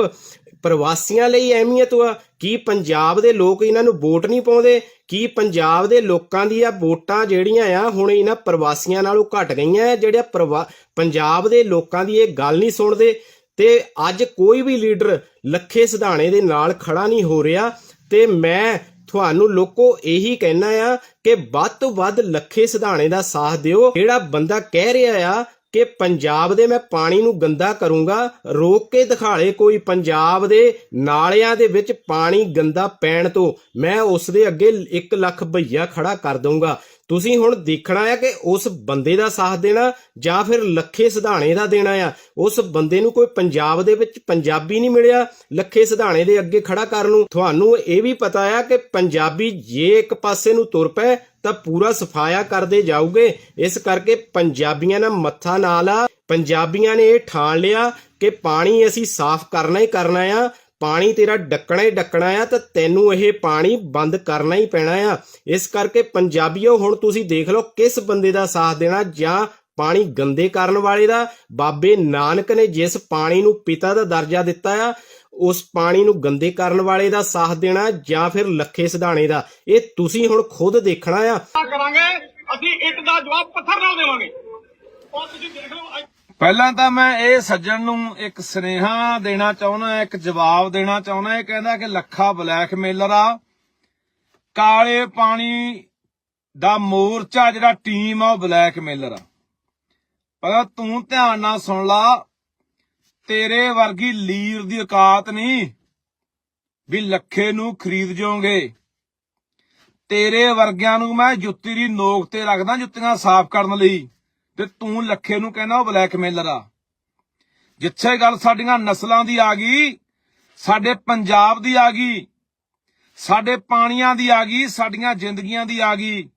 ਪ੍ਰਵਾਸੀਆਂ ਲਈ ਅਹਿਮੀਅਤ ਵਾ ਕੀ ਪੰਜਾਬ ਦੇ ਲੋਕ ਇਹਨਾਂ ਨੂੰ ਵੋਟ ਨਹੀਂ ਪਾਉਂਦੇ? ਕੀ ਪੰਜਾਬ ਦੇ ਲੋਕਾਂ ਦੀਆਂ ਵੋਟਾਂ ਜਿਹੜੀਆਂ ਆ, ਹੁਣ ਇਹਨਾਂ ਪ੍ਰਵਾਸੀਆਂ ਨਾਲੋਂ ਘਟ ਗਈਆਂ ਆ, ਜਿਹੜੇ ਪ੍ਰਵਾ- ਪੰਜਾਬ ਦੇ ਲੋਕਾਂ ਦੀ ਇਹ ਗੱਲ ਨਹੀਂ ਸੁਣਦੇ? ਤੇ ਅੱਜ ਕੋਈ ਵੀ ਲੀਡਰ ਲੱਖੇ ਸਿਧਾਣੇ ਦੇ ਨਾਲ ਖੜਾ ਨਹੀਂ ਹੋ ਰਿਹਾ। ਤੇ ਮੈਂ ਤੁਹਾਨੂੰ ਲੋਕੋ ਇਹੀ ਕਹਿਣਾ ਆ ਕਿ ਵੱਧ ਤੋਂ ਵੱਧ ਲੱਖੇ ਸਿਧਾਣੇ ਦਾ ਸਾਥ ਦਿਓ। ਜਿਹੜਾ ਬੰਦਾ ਕਹਿ ਰਿਹਾ ਆ ਕਿ ਪੰਜਾਬ ਦੇ ਮੈਂ ਪਾਣੀ ਨੂੰ ਗੰਦਾ ਕਰੂੰਗਾ, ਰੋਕ ਕੇ ਦਿਖਾਲੇ ਕੋਈ ਪੰਜਾਬ ਦੇ ਨਾਲਿਆਂ ਦੇ ਵਿੱਚ ਪਾਣੀ ਗੰਦਾ ਪੈਣ ਤੋਂ, ਮੈਂ ਉਸ ਦੇ ਅੱਗੇ 1 ਲੱਖ ਭਈਆ ਖੜਾ ਕਰ ਦਊਂਗਾ। ਤੁਸੀਂ ਹੁਣ ਦੇਖਣਾ ਹੈ ਕਿ ਉਸ ਬੰਦੇ ਦਾ ਸਾਥ ਦੇਣਾ ਜਾਂ ਫਿਰ ਲੱਖੇ ਸਿਧਾਣੇ ਦਾ ਦੇਣਾ ਆ। ਉਸ ਬੰਦੇ ਨੂੰ ਕੋਈ ਪੰਜਾਬ ਦੇ ਵਿੱਚ ਪੰਜਾਬੀ ਨਹੀਂ ਮਿਲਿਆ। ਲੱਖੇ ਸਿਧਾਣੇ ਦੇ ਅੱਗੇ ਖੜਾ ਕਰਨ ਨੂੰ ਤੁਹਾਨੂੰ ਇਹ ਵੀ ਪਤਾ ਆ ਕਿ ਪੰਜਾਬੀ ਜੇ ਇੱਕ ਪਾਸੇ ਨੂੰ ਤੁਰ ਪਏ ਤਾਂ ਪੂਰਾ ਸਫਾਇਆ ਕਰਦੇ ਜਾਊਗੇ। ਇਸ ਕਰਕੇ ਪੰਜਾਬੀਆਂ ਨਾਲ ਮੱਥਾ ਨਾਲ ਆ। ਪੰਜਾਬੀਆਂ ਨੇ ਇਹ ਠਾਣ ਲਿਆ ਕਿ ਪਾਣੀ ਅਸੀਂ ਸਾਫ਼ ਕਰਨਾ ਹੀ ਕਰਨਾ ਆ। ਪਾਣੀ ਤੇਰਾ ਡੱਕਣਾ ਹੀ ਡੱਕਣਾ ਆ ਤਾਂ ਤੈਨੂੰ ਇਹ ਪਾਣੀ ਬੰਦ ਕਰਨਾ ਹੀ ਪੈਣਾ ਆ। ਇਸ ਕਰਕੇ ਪੰਜਾਬੀਓ, ਹੁਣ ਤੁਸੀਂ ਦੇਖ ਲਓ ਕਿਸ ਬੰਦੇ ਦਾ ਸਾਥ ਦੇਣਾ ਜਾਂ ਪਾਣੀ ਗੰਦੇ ਕਰਨ ਵਾਲੇ ਦਾ। ਬਾਬੇ ਨਾਨਕ ਨੇ ਜਿਸ ਪਾਣੀ ਨੂੰ ਪਿਤਾ ਦਾ ਦਰਜਾ ਦਿੱਤਾ ਆ, ਉਸ ਪਾਣੀ ਨੂੰ ਗੰਦੇ ਕਰਨ ਵਾਲੇ ਦਾ ਸਾਥ ਦੇਣਾ ਜਾਂ ਫਿਰ ਲੱਖੇ ਸਿਧਾਣੇ ਦਾ। ਇਹ ਤੁਸੀਂ ਹੁਣ ਖੁਦ ਦੇਖਣਾ ਆ। ਕਰਾਂਗੇ, ਅਸੀਂ ਇੱਟ ਦਾ ਜਵਾਬ ਪੱਥਰ ਨਾਲ ਦੇਵਾਂਗੇ। ਉਹ ਤੁਸੀਂ ਦੇਖ ਲਓ ਪਹਿਲਾਂ ਤਾਂ ਮੈਂ ਇਹ ਸੱਜਣ ਨੂੰ ਇੱਕ ਸਨੇਹਾ ਦੇਣਾ ਚਾਹੁੰਦਾ, ਇੱਕ ਜਵਾਬ ਦੇਣਾ ਚਾਹੁੰਦਾ। ਇਹ ਕਹਿੰਦਾ ਕਿ ਲੱਖਾ ਬਲੈਕਮੇਲਰ ਆ। ਕਾਲੇ ਪਾਣੀ ਦਾ ਮੋਰਚਾ ਜਿਹੜਾ ਟੀਮ ਆ, ਉਹ ਬਲੈਕਮੇਲਰ ਆ। ਪਰ ਤੂੰ ਧਿਆਨ ਨਾਲ ਸੁਣ ਲਾ। ਤੇਰੇ ਵਰਗੀ ਲੀਰ ਦੀ ਔਕਾਤ ਨਹੀਂ ਵੀ ਲੱਖੇ ਨੂੰ ਖਰੀਦ ਜਾਓਗੇ। ਤੇਰੇ ਵਰਗਿਆਂ ਨੂੰ ਮੈਂ ਜੁੱਤੀ ਦੀ ਨੋਕ ਤੇ ਰੱਖਦਾ ਜੁੱਤੀਆਂ ਸਾਫ਼ ਕਰਨ ਲਈ। ਤੇ ਤੂੰ ਲੱਖੇ ਨੂੰ ਕਹਿੰਦਾ ਉਹ ਬਲੈਕਮੇਲਰ ਆ। ਜਿੱਥੇ ਗੱਲ ਸਾਡੀਆਂ ਨਸਲਾਂ ਦੀ ਆ ਗਈ, ਸਾਡੇ ਪੰਜਾਬ ਦੀ ਆ ਗਈ, ਸਾਡੇ ਪਾਣੀਆਂ ਦੀ ਆ ਗਈ, ਸਾਡੀਆਂ ਜ਼ਿੰਦਗੀਆਂ ਦੀ ਆ ਗਈ,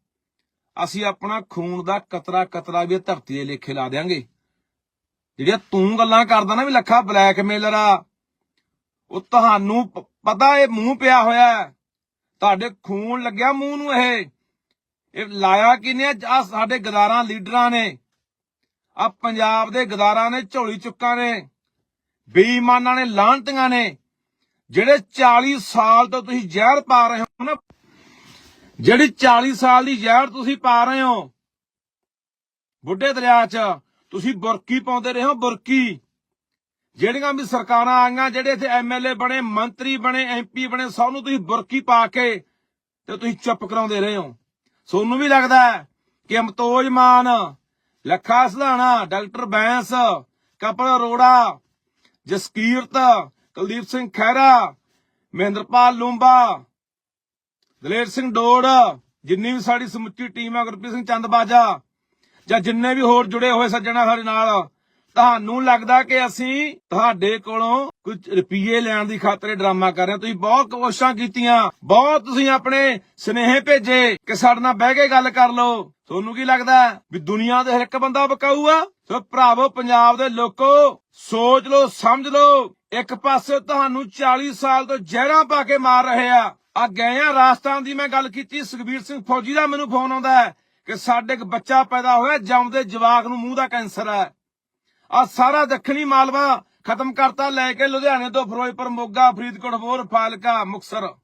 ਅਸੀਂ ਆਪਣਾ ਖੂਨ ਦਾ ਕਤਰਾ ਕਤਰਾ ਵੀ ਧਰਤੀ ਦੇ ਲੇਖੇ ਲਾ ਦੇਾਂਗੇ ਜਿਹੜੀਆਂ ਤੂੰ ਗੱਲਾਂ ਕਰਦਾ ਨਾ ਵੀ ਲੱਖਾ ਬਲੈਕਮੇਲਰ ਆ, ਉਹ ਤੁਹਾਨੂੰ ਪਤਾ ਇਹ ਮੂੰਹ ਪਿਆ ਹੋਇਆ ਤੁਹਾਡੇ ਖੂਨ ਲੱਗਿਆ ਮੂੰਹ ਨੂੰ ਇਹ। ਇਹ ਲਾਇਆ ਕਿਨੇ ਆ? ਸਾਡੇ ਗਦਾਰਾਂ, ਲੀਡਰਾਂ ਨੇ। ਆ ਪੰਜਾਬ ਦੇ ਗਦਾਰਾਂ ਨੇ, ਝੋਲੀ ਚੁੱਕਾਂ ਨੇ, ਬੇਈਮਾਨਾਂ ਨੇ ਲਾਂਟੀਆਂ ਨੇ, ਜਿਹੜੇ 40 ਸਾਲ ਤੋਂ ਤੁਸੀਂ ਜ਼ਹਿਰ ਪਾ ਰਹੇ ਹੋ ਨਾ, ਜਿਹੜੀ 40 ਸਾਲ ਦੀ ਜ਼ਹਿਰ ਤੁਸੀਂ ਪਾ ਰਹੇ ਹੋ, ਬੁੱਢੇ ਦਰਿਆ 'ਚ ਤੁਸੀਂ ਬੁਰਕੀ ਪਾਉਂਦੇ ਰਹੇ ਹੋ, ਬੁਰਕੀ। ਜਿਹੜੀਆਂ ਵੀ ਸਰਕਾਰਾਂ ਆਈਆਂ, ਜਿਹੜੇ ਇੱਥੇ ਐਮਐਲਏ ਬਣੇ, ਮੰਤਰੀ ਬਣੇ ਐਮਪੀ ਬਣੇ, ਸਭ ਨੂੰ ਤੁਸੀਂ ਬੁਰਕੀ ਪਾ ਕੇ ਤੇ ਤੁਸੀਂ ਚੁੱਪ ਕਰਾਉਂਦੇ ਰਹੇ ਹੋ। ਸੋਨੂੰ ਵੀ ਲੱਗਦਾ ਕਿ ਅਮਤੋਜ ਮਾਨ ਲੱਖਾ ਸਧਾਣਾ, ਡਾਕਟਰ ਬੈਂਸ, ਕਪਲ ਅਰੋੜਾ, ਜਸਕੀਰਤ, ਕੁਲਦੀਪ ਸਿੰਘ ਖਹਿਰਾ, ਮਹਿੰਦਰਪਾਲ ਲੂੰਬਾ, ਦਲੇਰ ਸਿੰਘ ਡੋੜ, ਜਿੰਨੀ ਵੀ ਸਾਡੀ ਸਮੁੱਚੀ ਟੀਮ ਹੈ ਗੁਰਪ੍ਰੀਤ ਸਿੰਘ ਚੰਦ ਬਾਜਾ, ਜਾਂ ਜਿੰਨੇ ਵੀ ਹੋਰ ਜੁੜੇ ਹੋਏ ਸੱਜਣਾ ਸਾਡੇ ਨਾਲ ਤੁਹਾਨੂੰ ਲੱਗਦਾ ਕਿ ਅਸੀਂ ਤੁਹਾਡੇ ਕੋਲੋਂ ਕੁਝ ਰੁਪਏ ਲੈਣ ਦੀ ਖਾਤਰ ਡਰਾਮਾ ਕਰ ਰਹੇ ਤੁਸੀਂ ਬਹੁਤ ਕੋਸ਼ਿਸ਼ਾਂ ਕੀਤੀਆਂ, ਬਹੁਤ ਤੁਸੀਂ ਆਪਣੇ ਸਨੇਹ ਭੇਜੇ ਕਿ ਸਾਡੇ ਨਾਲ ਬਹਿ ਕੇ ਗੱਲ ਕਰ ਲਓ। ਤੁਹਾਨੂੰ ਕੀ ਲੱਗਦਾ ਹੈ ਵੀ ਦੁਨੀਆ ਦੇ ਹਰ ਇੱਕ ਬੰਦਾ ਬਕਾਊ ਆ ਸੋ ਭਰਾਵੋ, ਪੰਜਾਬ ਦੇ ਲੋਕੋ, ਸੋਚ ਲਓ, ਸਮਝ ਲਓ, ਇੱਕ ਪਾਸੇ ਤੁਹਾਨੂੰ 40 ਸਾਲ ਤੋਂ ਜ਼ਹਿਰਾਂ ਪਾ ਕੇ ਮਾਰ ਰਹੇ ਆ। ਆ ਗਏ ਆ ਰਾਜਸਥਾਨ ਦੀ ਮੈਂ ਗੱਲ ਕੀਤੀ, ਸੁਖਬੀਰ ਸਿੰਘ ਫੌਜੀ ਦਾ ਮੈਨੂੰ ਫੋਨ ਆਉਂਦਾ ਕਿ ਸਾਡੇ ਇੱਕ ਬੱਚਾ ਪੈਦਾ ਹੋਇਆ, ਜੰਮਦੇ ਜਵਾਕ ਨੂੰ ਮੂੰਹ ਦਾ ਕੈਂਸਰ ਹੈ। ਆ ਸਾਰਾ ਦੱਖਣੀ ਮਾਲਵਾ ਖਤਮ ਕਰਤਾ, ਲੈ ਕੇ ਲੁਧਿਆਣੇ ਤੋਂ ਫਿਰੋਜ਼ਪੁਰ, ਮੋਗਾ, ਫਰੀਦਕੋਟ, ਹੋਰ ਫਾਲਕਾ ਮੁਕਸਰ